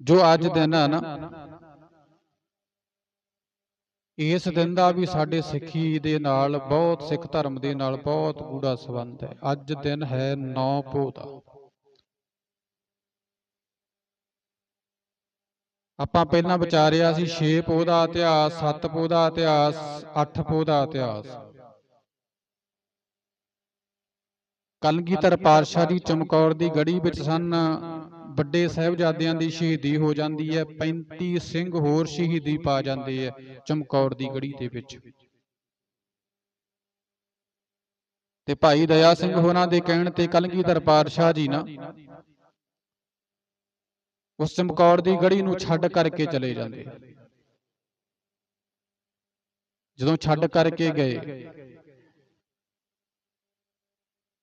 ਜੋ ਅੱਜ ਦਿਨ ਹੈ ਨਾ ਇਸ ਦਿਨ ਦਾ ਵੀ ਸਾਡੇ ਸਿੱਖੀ ਦੇ ਨਾਲ ਬਹੁਤ ਸਿੱਖ ਧਰਮ ਦੇ ਨਾਲ ਬਹੁਤ ਗੂੜਾ ਸੰਬੰਧ ਹੈ। ਅੱਜ ਦਿਨ ਹੈ 9 ਪੋਹ ਦਾ ਆਪਾਂ ਪਹਿਲਾਂ ਵਿਚਾਰਿਆ ਸੀ 6 ਪੋਹ ਦਾ ਇਤਿਹਾਸ 7 ਪੋਹ ਦਾ ਇਤਿਹਾਸ 8 ਪੋਹ ਦਾ ਇਤਿਹਾਸ। ਕਲਗੀਧਰ ਪਾਤਸ਼ਾਹ ਦੀ ਚਮਕੌਰ ਦੀ ਗੜੀ ਵਿੱਚ ਸਨ। ਵੱਡੇ ਸਾਹਿਬਜ਼ਾਦਿਆਂ ਦੀ ਸ਼ਹੀਦੀ ਹੋ ਜਾਂਦੀ ਹੈ 35 ਸਿੰਘ ਹੋਰ ਸ਼ਹੀਦੀ ਪਾ ਜਾਂਦੇ ਆ ਚਮਕੌਰ ਦੀ ਗੜੀ ਦੇ ਵਿੱਚ। ਤੇ ਭਾਈ ਦਇਆ ਸਿੰਘ ਹੋਰਾਂ ਦੇ ਕਹਿਣ ਤੇ ਕਲਗੀਧਰ ਪਾਤਸ਼ਾਹ ਜੀ ਨਾ ਉਸ ਚਮਕੌਰ ਦੀ ਗੜੀ ਨੂੰ ਛੱਡ ਕਰਕੇ ਚਲੇ ਜਾਂਦੇ। ਜਦੋਂ ਛੱਡ ਕਰਕੇ ਗਏ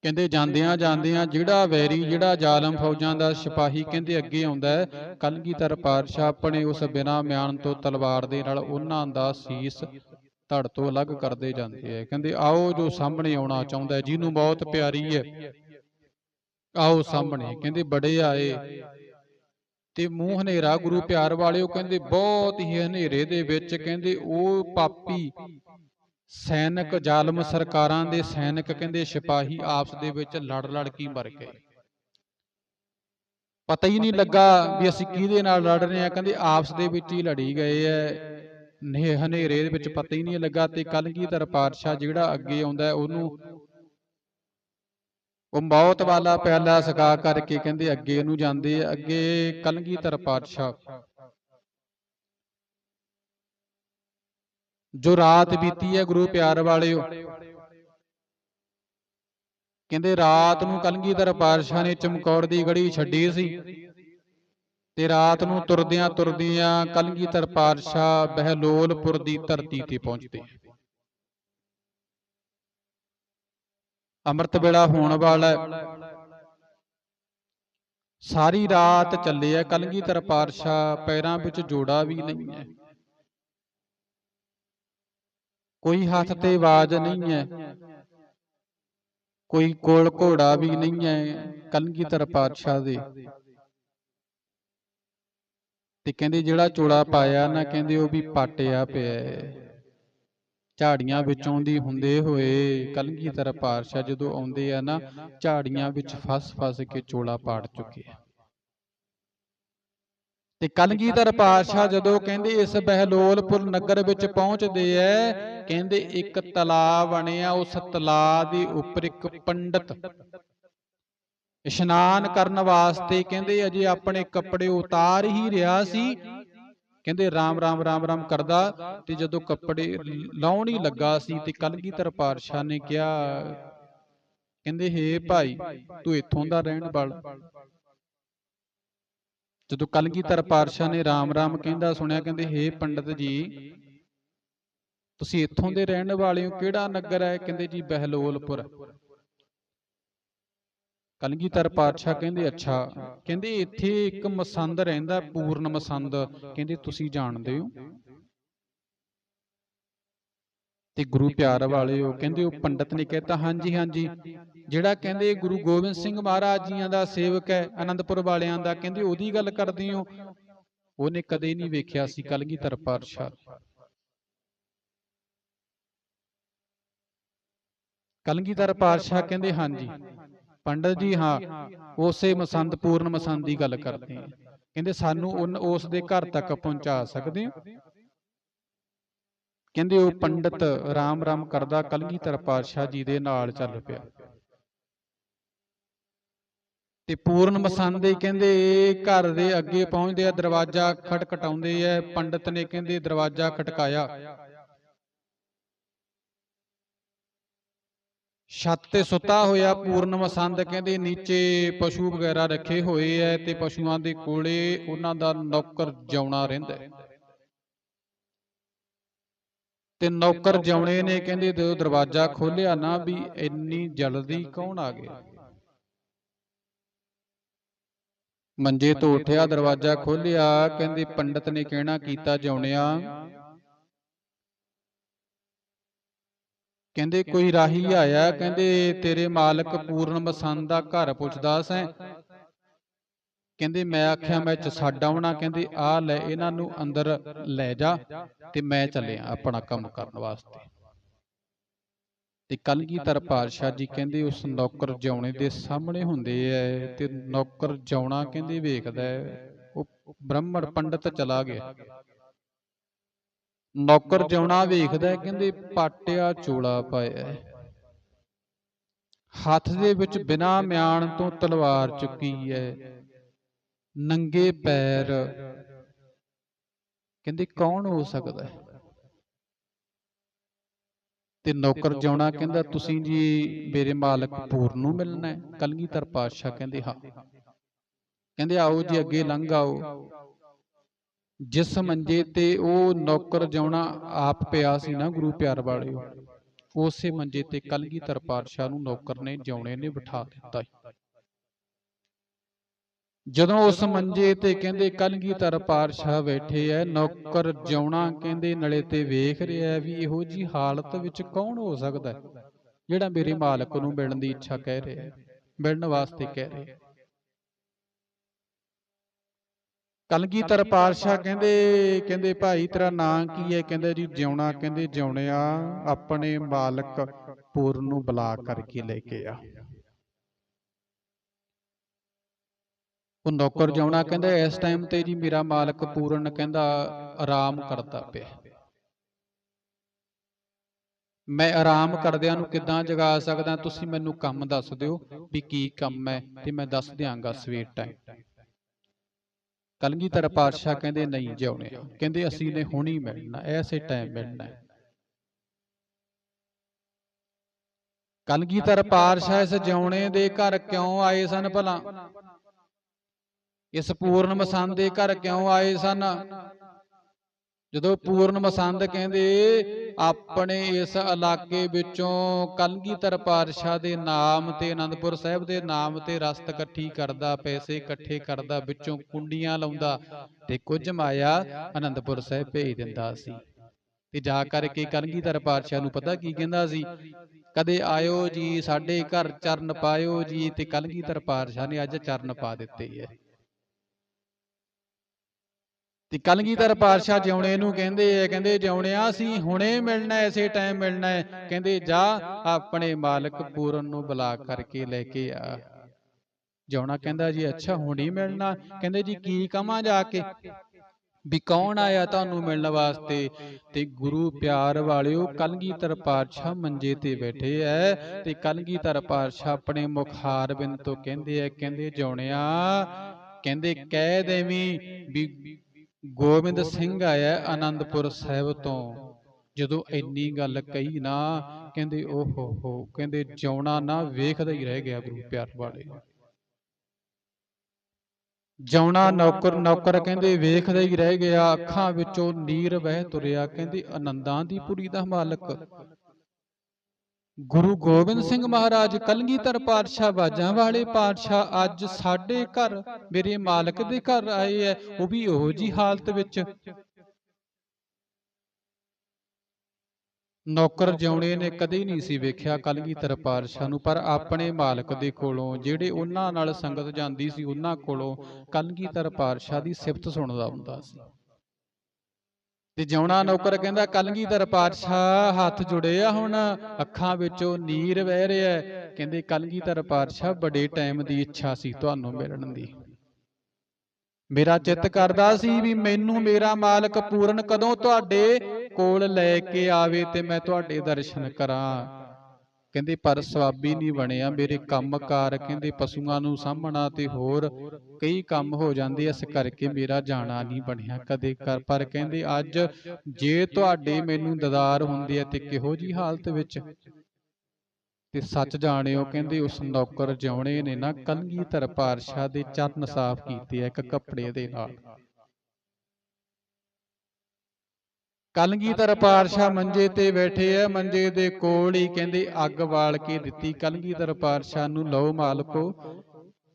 ਕਹਿੰਦੇ ਜਾਂਦਿਆਂ ਜਾਂਦਿਆਂ ਜਿਹੜਾ ਵੈਰੀ, ਜਿਹੜਾ ਜ਼ਾਲਮ ਫੌਜਾਂ ਦਾ ਸਿਪਾਹੀ ਕਹਿੰਦੇ ਅੱਗੇ ਆਉਂਦਾ ਹੈ, ਕਲਗੀਧਰ ਪਾਤਸ਼ਾਹ ਆਪਣੇ ਉਸ ਬਿਨਾ ਮਿਆਨ ਤੋਂ ਤਲਵਾਰ ਦੇ ਨਾਲ ਉਹਨਾਂ ਦਾ ਸੀਸ ਧੜ ਤੋਂ ਅਲੱਗ ਕਰਦੇ ਜਾਂਦੇ ਆ ਕਹਿੰਦੇ, ਆਓ ਜੋ ਸਾਹਮਣੇ ਆਉਣਾ ਚਾਹੁੰਦਾ ਜਿਹਨੂੰ ਬਹੁਤ ਪਿਆਰੀ ਹੈ, ਆਓ ਸਾਹਮਣੇ। ਕਹਿੰਦੇ, ਬੜੇ ਆਏ। ਤੇ ਮੂੰਹ ਹਨੇਰਾ ਗੁਰੂ ਪਿਆਰ ਵਾਲਿਓ ਕਹਿੰਦੇ, ਬਹੁਤ ਹੀ ਹਨੇਰੇ ਦੇ ਵਿੱਚ। ਕਹਿੰਦੇ, ਉਹ ਪਾਪੀ ਸੈਨਿਕ ਜ਼ਾਲਮ ਸਰਕਾਰਾਂ ਦੇ ਸੈਨਿਕ ਕਹਿੰਦੇ ਸਿਪਾਹੀ ਆਪਸ ਦੇ ਵਿੱਚ ਲੜ ਲੜ ਕੇ ਮਰ ਗਏ? ਪਤਾ ਹੀ ਨਹੀਂ ਲੱਗਾ ਵੀ ਅਸੀਂ ਕਿਹਦੇ ਨਾਲ ਲੜ ਰਹੇ ਆ ਕਹਿੰਦੇ ਆਪਸ ਦੇ ਵਿੱਚ ਹੀ ਲੜੀ ਗਏ ਐ ਨੇ ਹਨੇਰੇ ਦੇ ਵਿੱਚ ਪਤਾ ਹੀ ਨਹੀਂ ਲੱਗਾ ਤੇ ਕਲਗੀਧਰ ਪਾਤਸ਼ਾਹ ਜਿਹੜਾ ਅੱਗੇ ਆਉਂਦਾ ਉਹਨੂੰ ਉਹ ਮੌਤ ਵਾਲਾ ਪਿਆਲਾ ਸਕਾ ਕਰਕੇ ਕਹਿੰਦੇ ਅੱਗੇ ਨੂੰ ਜਾਂਦੇ ਅੱਗੇ ਕਲਗੀਧਰ ਪਾਤਸ਼ਾਹ ਜੋ ਰਾਤ ਬੀਤੀ ਹੈ ਗੁਰੂ ਪਿਆਰ ਵਾਲਿਓ। ਕਹਿੰਦੇ ਰਾਤ ਨੂੰ ਕਲਗੀਧਰ ਪਾਤਸ਼ਾਹ ਨੇ ਚਮਕੌਰ ਦੀ ਗੜੀ ਛੱਡੀ ਸੀ ਤੇ ਰਾਤ ਨੂੰ ਤੁਰਦਿਆਂ ਤੁਰਦਿਆਂ ਕਲਗੀਧਰ ਪਾਤਸ਼ਾਹ ਬਹਿਲੋਲਪੁਰ ਦੀ ਧਰਤੀ ਤੇ ਪਹੁੰਚਦੇ ਅੰਮ੍ਰਿਤ ਵੇਲਾ ਹੋਣ ਵਾਲਾ ਸਾਰੀ ਰਾਤ ਚੱਲੇ ਆ ਕਲਗੀਧਰ ਪਾਤਸ਼ਾਹ, ਪੈਰਾਂ ਵਿੱਚ ਜੋੜਾ ਵੀ ਨਹੀਂ ਹੈ। ਕੋਈ ਹੱਥ ਤੇ ਆਵਾਜ਼ ਨਹੀਂ ਹੈ। ਕੋਈ ਕੋਲ ਘੋੜਾ ਵੀ ਨਹੀਂ ਹੈ ਕਲਗੀਧਰ ਪਾਤਸ਼ਾਹ ਦੇ। ਤੇ ਕਹਿੰਦੇ ਜਿਹੜਾ ਚੋੜਾ ਪਾਇਆ ਨਾ ਕਹਿੰਦੇ ਉਹ ਵੀ ਪਾਟਿਆ ਪਿਆ ਝਾੜੀਆਂ ਵਿੱਚੋਂ ਦੀ ਹੁੰਦੇ ਹੋਏ ਕਲਗੀਧਰ ਪਾਤਸ਼ਾਹ ਜਦੋਂ ਆਉਂਦੇ ਆ ਨਾ ਝਾੜੀਆਂ ਵਿੱਚ ਫਸ-ਫਸ ਕੇ ਚੋਲਾ ਪਾੜ ਚੁੱਕੇ ਆ। ਤੇ ਕਲਗੀਧਰ ਪਾਤਸ਼ਾਹ ਜਦੋਂ ਕਹਿੰਦੇ ਇਸ ਬਹਿਲੋਲਪੁਰ ਨਗਰ ਵਿੱਚ ਪਹੁੰਚਦੇ ਐ ਕਹਿੰਦੇ ਇੱਕ ਤਲਾਅ ਬਣਿਆ ਉਸ ਤਲਾਅ ਦੇ ਉੱਪਰ ਇੱਕ ਪੰਡਤ। ਇਸ਼ਨਾਨ ਕਰਨ ਵਾਸਤੇ ਕਹਿੰਦੇ ਅਜੇ ਆਪਣੇ ਕੱਪੜੇ ਉਤਾਰ ਹੀ ਰਿਹਾ ਸੀ। ਕਹਿੰਦੇ ਰਾਮ ਰਾਮ ਰਾਮ ਰਾਮ ਕਰਦਾ ਤੇ ਜਦੋਂ ਕੱਪੜੇ ਲਾਉਣ ਹੀ ਲੱਗਾ ਸੀ ਤੇ ਕਲਗੀਧਰ ਪਾਤਸ਼ਾਹ ਨੇ ਕਿਹਾ ਕਹਿੰਦੇ ਹੇ ਭਾਈ ਤੂੰ ਇੱਥੋਂ ਦਾ ਰਹਿਣ ਵਾਲਾ ਜਦੋਂ ਕਲਗੀਧਰ ਪਾਤਸ਼ਾਹ ਨੇ ਰਾਮ ਰਾਮ ਕਹਿੰਦਾ, ਸੁਣਿਆ ਕਹਿੰਦੇ, ਹੇ ਪੰਡਤ ਜੀ, ਤੁਸੀਂ ਇੱਥੋਂ ਦੇ ਰਹਿਣ ਵਾਲੇ ਹੋ, ਕਿਹੜਾ ਨਗਰ ਹੈ? ਕਹਿੰਦੇ ਜੀ, ਬਹਿਲੋਲਪੁਰ। ਕਲਗੀਧਰ ਪਾਤਸ਼ਾਹ ਕਹਿੰਦੇ, ਅੱਛਾ। ਕਹਿੰਦੇ, ਇੱਥੇ ਇੱਕ ਮਸੰਦ ਰਹਿੰਦਾ, ਪੂਰਨ ਮਸੰਦ। ਕਹਿੰਦੇ, ਤੁਸੀਂ ਜਾਣਦੇ ਹੋ? ਤੇ ਗੁਰੂ ਪਿਆਰ ਵਾਲਿਓ ਕਹਿੰਦੇ ਉਹ ਪੰਡਤ ਨੇ ਕਹਿਤਾ ਹਾਂਜੀ ਹਾਂਜੀ ਜਿਹੜਾ ਕਹਿੰਦੇ ਗੁਰੂ ਗੋਬਿੰਦ ਸਿੰਘ ਮਹਾਰਾਜ ਜੀਆਂ ਦਾ ਸੇਵਕ ਹੈ ਆਨੰਦਪੁਰ ਵਾਲਿਆਂ ਦਾ ਕਹਿੰਦੇ ਉਹਦੀ ਗੱਲ ਕਰਦੇ ਹੋ। ਉਹਨੇ ਕਦੇ ਨਹੀਂ ਵੇਖਿਆ ਸੀ ਕਲਗੀਧਰ ਪਾਤਸ਼ਾਹ। ਕਲਗੀਧਰ ਪਾਤਸ਼ਾਹ ਕਹਿੰਦੇ ਹਾਂਜੀ। ਪੰਡਤ ਜੀ ਹਾਂ। ਉਸੇ ਮਸੰਦ ਪੂਰਨ ਮਸੰਦ ਦੀ ਗੱਲ ਕਰਦੇ। ਕਹਿੰਦੇ ਸਾਨੂੰ ਉਸ ਦੇ ਘਰ ਤੱਕ ਪਹੁੰਚਾ ਸਕਦੇ ਹੋ? ਕਹਿੰਦੇ ਉਹ ਪੰਡਤ ਰਾਮ ਰਾਮ ਕਰਦਾ ਕਲਗੀਧਰ ਪਾਤਸ਼ਾਹ ਜੀ ਦੇ ਨਾਲ ਚੱਲ ਪਿਆ ਤੇ ਪੂਰਨ ਮਸੰਦ ਕਹਿੰਦੇ ਘਰ ਦੇ ਅੱਗੇ ਪਹੁੰਚਦੇ ਆ, ਦਰਵਾਜ਼ਾ ਖਟਖਟਾਉਂਦੇ ਆ, ਪੰਡਤ ਨੇ ਕਹਿੰਦੇ ਦਰਵਾਜ਼ਾ ਖਟਕਾਇਆ ਛੱਤ ਤੇ ਸੁੱਤਾ ਹੋਇਆ ਪੂਰਨ ਮਸੰਦ ਕਹਿੰਦੇ ਨੀਚੇ ਪਸ਼ੂ ਵਗੈਰਾ ਰੱਖੇ ਹੋਏ ਐ ਤੇ ਪਸ਼ੂਆਂ ਦੇ ਕੋਲੇ ਉਹਨਾਂ ਦਾ ਨੌਕਰ ਜਿਉਣਾ ਰਹਿੰਦਾ ਹੈ। ਤੇ ਨੌਕਰ ਜਿਉਣੇ ਨੇ, ਕਹਿੰਦੇ ਜਦੋਂ ਦਰਵਾਜ਼ਾ ਖੋਲਿਆ ਨਾ ਵੀ ਇੰਨੀ ਜਲਦੀ ਕੌਣ ਆ ਗਿਆ? ਮੰਜੇ ਤੋਂ ਉੱਠਿਆ, ਦਰਵਾਜ਼ਾ ਖੋਲਿਆ ਕਹਿੰਦੇ ਪੰਡਤ ਨੇ ਕਹਿਣਾ ਕੀਤਾ ਜਿਉਣਿਆ। ਕਹਿੰਦੇ ਕੋਈ ਰਾਹੀ ਆਇਆ, ਕਹਿੰਦੇ ਤੇਰੇ ਮਾਲਕ ਪੂਰਨ ਮਸੰਦ ਦਾ ਘਰ ਪੁੱਛਦਾ ਸੈਂ ਕਹਿੰਦੇ, ਮੈਂ ਆਖਿਆ, ਮੈਂ ਚ ਛੱਡ ਆਉਣਾ, ਕਹਿੰਦੇ, ਆ ਲੈ ਇਹਨਾਂ ਨੂੰ ਅੰਦਰ ਲੈ ਜਾ ਤੇ ਮੈਂ ਚੱਲਿਆ ਆਪਣਾ ਕੰਮ ਕਰਨ ਵਾਸਤੇ। ਤੇ ਕਲਗੀਧਰ ਪਾਤਸ਼ਾਹ ਜੀ ਕਹਿੰਦੇ, ਉਸ ਨੌਕਰ ਜਿਉਣੇ ਦੇ ਸਾਹਮਣੇ ਹੁੰਦੇ ਐ ਤੇ ਨੌਕਰ ਜਿਉਣਾ ਕਹਿੰਦੇ ਵੇਖਦਾ ਉਹ ਬ੍ਰਾਹਮਣ ਪੰਡਤ ਚਲਾ ਗਿਆ। ਨੌਕਰ ਜਿਉਣਾ ਵੇਖਦਾ ਕਹਿੰਦੇ, ਪਾਟਿਆ ਚੋਲਾ ਪਾਇਆ ਹੱਥ ਦੇ ਵਿੱਚ ਬਿਨਾ ਮਿਆਨ ਤੋਂ ਤਲਵਾਰ ਚੁੱਕੀ ਹੈ ਨੰਗੇ ਪੈਰ। ਕਹਿੰਦੇ, ਕੌਣ ਹੋ ਸਕਦਾ ਹੈ? ਤੇ ਨੌਕਰ ਜਿਉਣਾ ਕਹਿੰਦਾ, ਤੁਸੀਂ ਜੀ ਮੇਰੇ ਮਾਲਕ ਪੂਰਨ ਨੂੰ ਮਿਲਣਾ ਹੈ। ਕਲਗੀਧਰ ਪਾਤਸ਼ਾਹ ਕਹਿੰਦੇ, ਹਾਂ। ਕਹਿੰਦੇ, ਆਓ ਜੀ, ਅੱਗੇ ਲੰਘ ਆਓ। ਜਿਸ ਮੰਜੇ ਤੇ ਉਹ ਨੌਕਰ ਜਿਉਣਾ ਆਪ ਪਿਆ ਸੀ ਨਾ, ਗੁਰੂ ਪਿਆਰ ਵਾਲਿਓ, ਉਸੇ ਮੰਜੇ ਤੇ ਕਲਗੀਧਰ ਪਾਤਸ਼ਾਹ ਨੂੰ ਨੌਕਰ ਨੇ, ਜਿਉਣੇ ਨੇ ਬਿਠਾ ਦਿੱਤਾ ਜਦੋਂ ਉਸ ਮੰਜੇ ਤੇ ਕਹਿੰਦੇ ਕਲਗੀਧਰ ਪਾਤਸ਼ਾਹ ਬੈਠੇ ਐ? ਨੌਕਰ ਜਿਉਣਾ ਕਹਿੰਦੇ ਨਲੇ ਤੇ ਵੇਖ ਰਿਹਾ ਵੀ ਇਹੋ ਜੀ ਹਾਲਤ ਵਿੱਚ ਕੌਣ ਹੋ ਸਕਦਾ ਜਿਹੜਾ ਮੇਰੇ ਮਾਲਕ ਨੂੰ ਮਿਲਣ ਦੀ ਇੱਛਾ ਕਹਿ ਰਿਹਾ ਮਿਲਣ ਵਾਸਤੇ ਕਹਿ ਰਿਹਾ ਹੈ। ਕਲਗੀਧਰ ਪਾਤਸ਼ਾਹ? ਕਹਿੰਦੇ ਕਹਿੰਦੇ ਭਾਈ ਤੇਰਾ ਨਾਂ ਕੀ ਹੈ ਕਹਿੰਦੇ ਜੀ ਜਿਉਣਾ ਕਹਿੰਦੇ ਜਿਉਣਿਆ ਆਪਣੇ ਮਾਲਕ ਪੂਰਨ ਨੂੰ ਬੁਲਾ ਕਰਕੇ ਲੈ ਕੇ ਆ। ਉਹ ਨੌਕਰ ਜਿਉਣਾ ਕਹਿੰਦਾ ਇਸ ਟਾਈਮ ਤੇ ਜੀ ਮੇਰਾ ਮਾਲਕ ਪੂਰਨ ਕਹਿੰਦਾ ਆਰਾਮ ਕਰਦਾ ਪਿਆ। ਮੈਂ ਆਰਾਮ ਕਰਦਿਆਂ ਨੂੰ ਕਿੱਦਾਂ ਜਗਾ ਸਕਦਾ ਤੁਸੀਂ ਮੈਨੂੰ ਕੰਮ ਦੱਸ ਦਿਓ ਵੀ ਕੀ ਕੰਮ ਹੈ ਤੇ ਮੈਂ ਦੱਸ ਦਿਆਂਗਾ ਸਵੇਰ ਟਾਈਮ ਕਲਗੀਧਰ ਪਾਤਸ਼ਾਹ ਕਹਿੰਦੇ ਨਹੀਂ ਜਿਉਣੇ। ਕਹਿੰਦੇ ਅਸੀਂ ਨੇ ਹੁਣੀ ਮਿਲਣਾ ਐਸੇ ਟਾਈਮ ਮਿਲਣਾ ਕਲਗੀਧਰ ਪਾਤਸ਼ਾਹ ਇਸ ਜਿਉਣੇ ਦੇ ਘਰ ਕਿਉਂ ਆਏ ਸਨ ਭਲਾ? ਇਸ ਪੂਰਨ ਮਸੰਦ ਦੇ ਘਰ ਕਿਉਂ ਆਏ ਸਨ? ਜਦੋਂ ਪੂਰਨ ਮਸੰਦ ਕਹਿੰਦੇ, ਆਪਣੇ ਇਸ ਇਲਾਕੇ ਵਿੱਚੋਂ ਕਲਗੀਧਰ ਪਾਤਸ਼ਾਹ ਦੇ ਨਾਮ ਤੇ ਅਨੰਦਪੁਰ ਸਾਹਿਬ ਦੇ ਨਾਮ ਤੇ ਰਸਤ ਇਕੱਠੀ ਕਰਦਾ, ਪੈਸੇ ਇਕੱਠੇ ਕਰਦਾ, ਵਿੱਚੋਂ ਕੁੰਡੀਆਂ ਲਾਉਂਦਾ ਤੇ ਕੁਝ ਮਾਇਆ ਅਨੰਦਪੁਰ ਸਾਹਿਬ ਭੇਜ ਦਿੰਦਾ ਸੀ। ਤੇ ਜਾ ਕਰਕੇ ਕਲਗੀਧਰ ਪਾਤਸ਼ਾਹ ਨੂੰ ਪਤਾ ਕੀ ਕਹਿੰਦਾ ਸੀ? ਕਦੇ ਆਇਓ ਜੀ, ਸਾਡੇ ਘਰ ਚਰਨ ਪਾਇਓ ਜੀ ਤੇ ਕਲਗੀਧਰ ਪਾਤਸ਼ਾਹ ਨੇ ਅੱਜ ਚਰਨ ਪਾ ਦਿੱਤੇ ਹੈ। ਤੇ ਕਲਗੀਧਰ ਪਾਤਸ਼ਾਹ ਜਿਉਣੇ ਨੂੰ ਕਹਿੰਦੇ ਆ ਕਹਿੰਦੇ ਜਿਉਣਿਆ ਅਸੀਂ ਹੁਣੇ ਮਿਲਣਾ ਐਸੇ ਟਾਈਮ ਮਿਲਣਾ ਹੈ। ਕਹਿੰਦੇ ਜਾ ਆਪਣੇ ਮਾਲਕ ਪੂਰਨ ਨੂੰ ਬੁਲਾ ਕਰਕੇ ਲੈ ਕੇ ਆ। ਜਿਉਣਾ ਕਹਿੰਦਾ ਜੀ ਅੱਛਾ ਹੁਣੇ ਮਿਲਣਾ। ਕਹਿੰਦੇ ਜੀ ਕੀ ਕਵਾਂ ਜਾ ਕੇ? ਵੀ ਕੌਣ ਆਇਆ ਤੁਹਾਨੂੰ ਮਿਲਣ ਵਾਸਤੇ? ਤੇ ਗੁਰੂ ਪਿਆਰ ਵਾਲਿਓ ਕਲਗੀਧਰ ਪਾਤਸ਼ਾਹ ਮੰਜੇ ਤੇ ਬੈਠੇ ਐ ਤੇ ਕਲਗੀਧਰ ਪਾਤਸ਼ਾਹ ਆਪਣੇ ਮੁਖਾਰ ਬਿੰਦ ਤੋਂ ਕਹਿੰਦੇ ਐ ਕਹਿੰਦੇ ਜਿਉਣਿਆ ਕਹਿੰਦੇ ਕਹਿ ਦੇਵੀਂ ਵੀ ਗੋਬਿੰਦ ਸਿੰਘ ਆਇਆ ਆਨੰਦਪੁਰ ਸਾਹਿਬ ਤੋਂ। ਜਦੋਂ ਇੰਨੀ ਗੱਲ ਕਹੀ ਨਾ ਕਹਿੰਦੇ ਓਹੋ ਹੋ ਕਹਿੰਦੇ ਜਿਉਣਾ ਨਾ ਵੇਖਦਾ ਹੀ ਰਹਿ ਗਿਆ ਗੁਰੂ ਪਿਆਰ ਵਾਲੇ। ਜਿਉਣਾ ਨੌਕਰ ਨੌਕਰ ਕਹਿੰਦੇ ਵੇਖਦਾ ਹੀ ਰਹਿ ਗਿਆ। ਅੱਖਾਂ ਵਿੱਚੋਂ ਨੀਰ ਵਹਿ ਤੁਰਿਆ। ਕਹਿੰਦੇ ਆਨੰਦਾਂ ਦੀ ਪੁਰੀ ਦਾ ਮਾਲਕ। ਗੁਰੂ ਗੋਬਿੰਦ ਸਿੰਘ ਮਹਾਰਾਜ ਕਲਗੀਧਰ ਪਾਤਸ਼ਾਹ ਬਾਜਾਂ ਵਾਲੇ ਪਾਤਸ਼ਾਹ ਅੱਜ ਸਾਡੇ ਘਰ ਮੇਰੇ ਮਾਲਕ ਦੇ ਘਰ ਆਏ ਐ ਉਹ ਵੀ ਉਹੋ ਜੀ ਹਾਲਤ ਵਿੱਚ। ਨੌਕਰ ਜਿਉਣੇ ਨੇ ਕਦੇ ਨਹੀਂ ਸੀ ਵੇਖਿਆ ਕਲਗੀਧਰ ਪਾਤਸ਼ਾਹ ਨੂੰ ਪਰ ਆਪਣੇ ਮਾਲਕ ਦੇ ਕੋਲੋਂ ਜਿਹੜੇ ਉਹਨਾਂ ਨਾਲ ਸੰਗਤ ਜਾਂਦੀ ਸੀ ਉਹਨਾਂ ਕੋਲੋਂ ਕਲਗੀਧਰ ਪਾਤਸ਼ਾਹ ਦੀ ਸਿਫਤ ਸੁਣਦਾ ਹੁੰਦਾ ਸੀ। ਤੇ ਜਿਉਣਾ ਨੌਕਰ ਕਹਿੰਦਾ ਕਲਗੀਧਰ ਪਾਤਸ਼ਾਹ, ਹੱਥ ਜੁੜੇ ਆ ਹੁਣ, ਅੱਖਾਂ ਵਿੱਚੋਂ ਨੀਰ ਵਹਿ ਰਿਹਾ ਹੈ। ਕਹਿੰਦੇ ਕਲਗੀਧਰ ਪਾਤਸ਼ਾਹ, ਬੜੇ ਟਾਈਮ ਦੀ ਇੱਛਾ ਸੀ ਤੁਹਾਨੂੰ ਮਿਲਣ ਦੀ ਮੇਰਾ ਚਿੱਤ ਕਰਦਾ ਸੀ ਵੀ ਮੈਨੂੰ ਮੇਰਾ ਮਾਲਕ ਪੂਰਨ ਕਦੋਂ ਤੁਹਾਡੇ ਕੋਲ ਲੈ ਕੇ ਆਵੇ ਤੇ ਮੈਂ ਤੁਹਾਡੇ ਦਰਸ਼ਨ ਕਰਾਂ ਕਹਿੰਦੇ, ਪਰ ਸਵਾਬੀ ਨਹੀਂ ਬਣਿਆ ਮੇਰੇ ਕੰਮਕਾਰ। ਕਹਿੰਦੇ, ਪਸ਼ੂਆਂ ਨੂੰ ਸਾਂਭਣਾ ਤੇ ਹੋਰ ਕਈ ਕੰਮ ਹੋ ਜਾਂਦੇ, ਇਸ ਕਰਕੇ ਮੇਰਾ ਜਾਣਾ ਨਹੀਂ ਬਣਿਆ ਕਦੇ ਕਰ ਪਰ ਕਹਿੰਦੇ, ਅੱਜ ਜੇ ਤੁਹਾਡੇ ਮੈਨੂੰ ਦਦਾਰ ਹੁੰਦੇ ਆ ਤੇ ਕਿਹੋ ਜੀ ਹਾਲਤ ਵਿੱਚ? ਤੇ ਸੱਚ ਜਾਣਿਓ, ਕਹਿੰਦੇ, ਉਸ ਨੌਕਰ ਜਿਉਣੇ ਨੇ ਨਾ ਕਲਗੀਧਰ ਪਾਤਸ਼ਾਹ ਦੇ ਚਰਨ ਸਾਫ਼ ਕੀਤੇ ਇੱਕ ਕੱਪੜੇ ਦੇ ਨਾਲ। ਕਲਗੀਧਰ ਪਾਤਸ਼ਾਹ ਮੰਜੇ ਤੇ ਬੈਠੇ ਆ ਮੰਜੇ ਦੇ ਕੋਲ ਹੀ ਕਹਿੰਦੇ ਅੱਗ ਬਾਲ ਕੇ ਦਿੱਤੀ। ਕਲਗੀਧਰ ਪਾਤਸ਼ਾਹ ਨੂੰ ਲਓ ਮਾਲਕੋ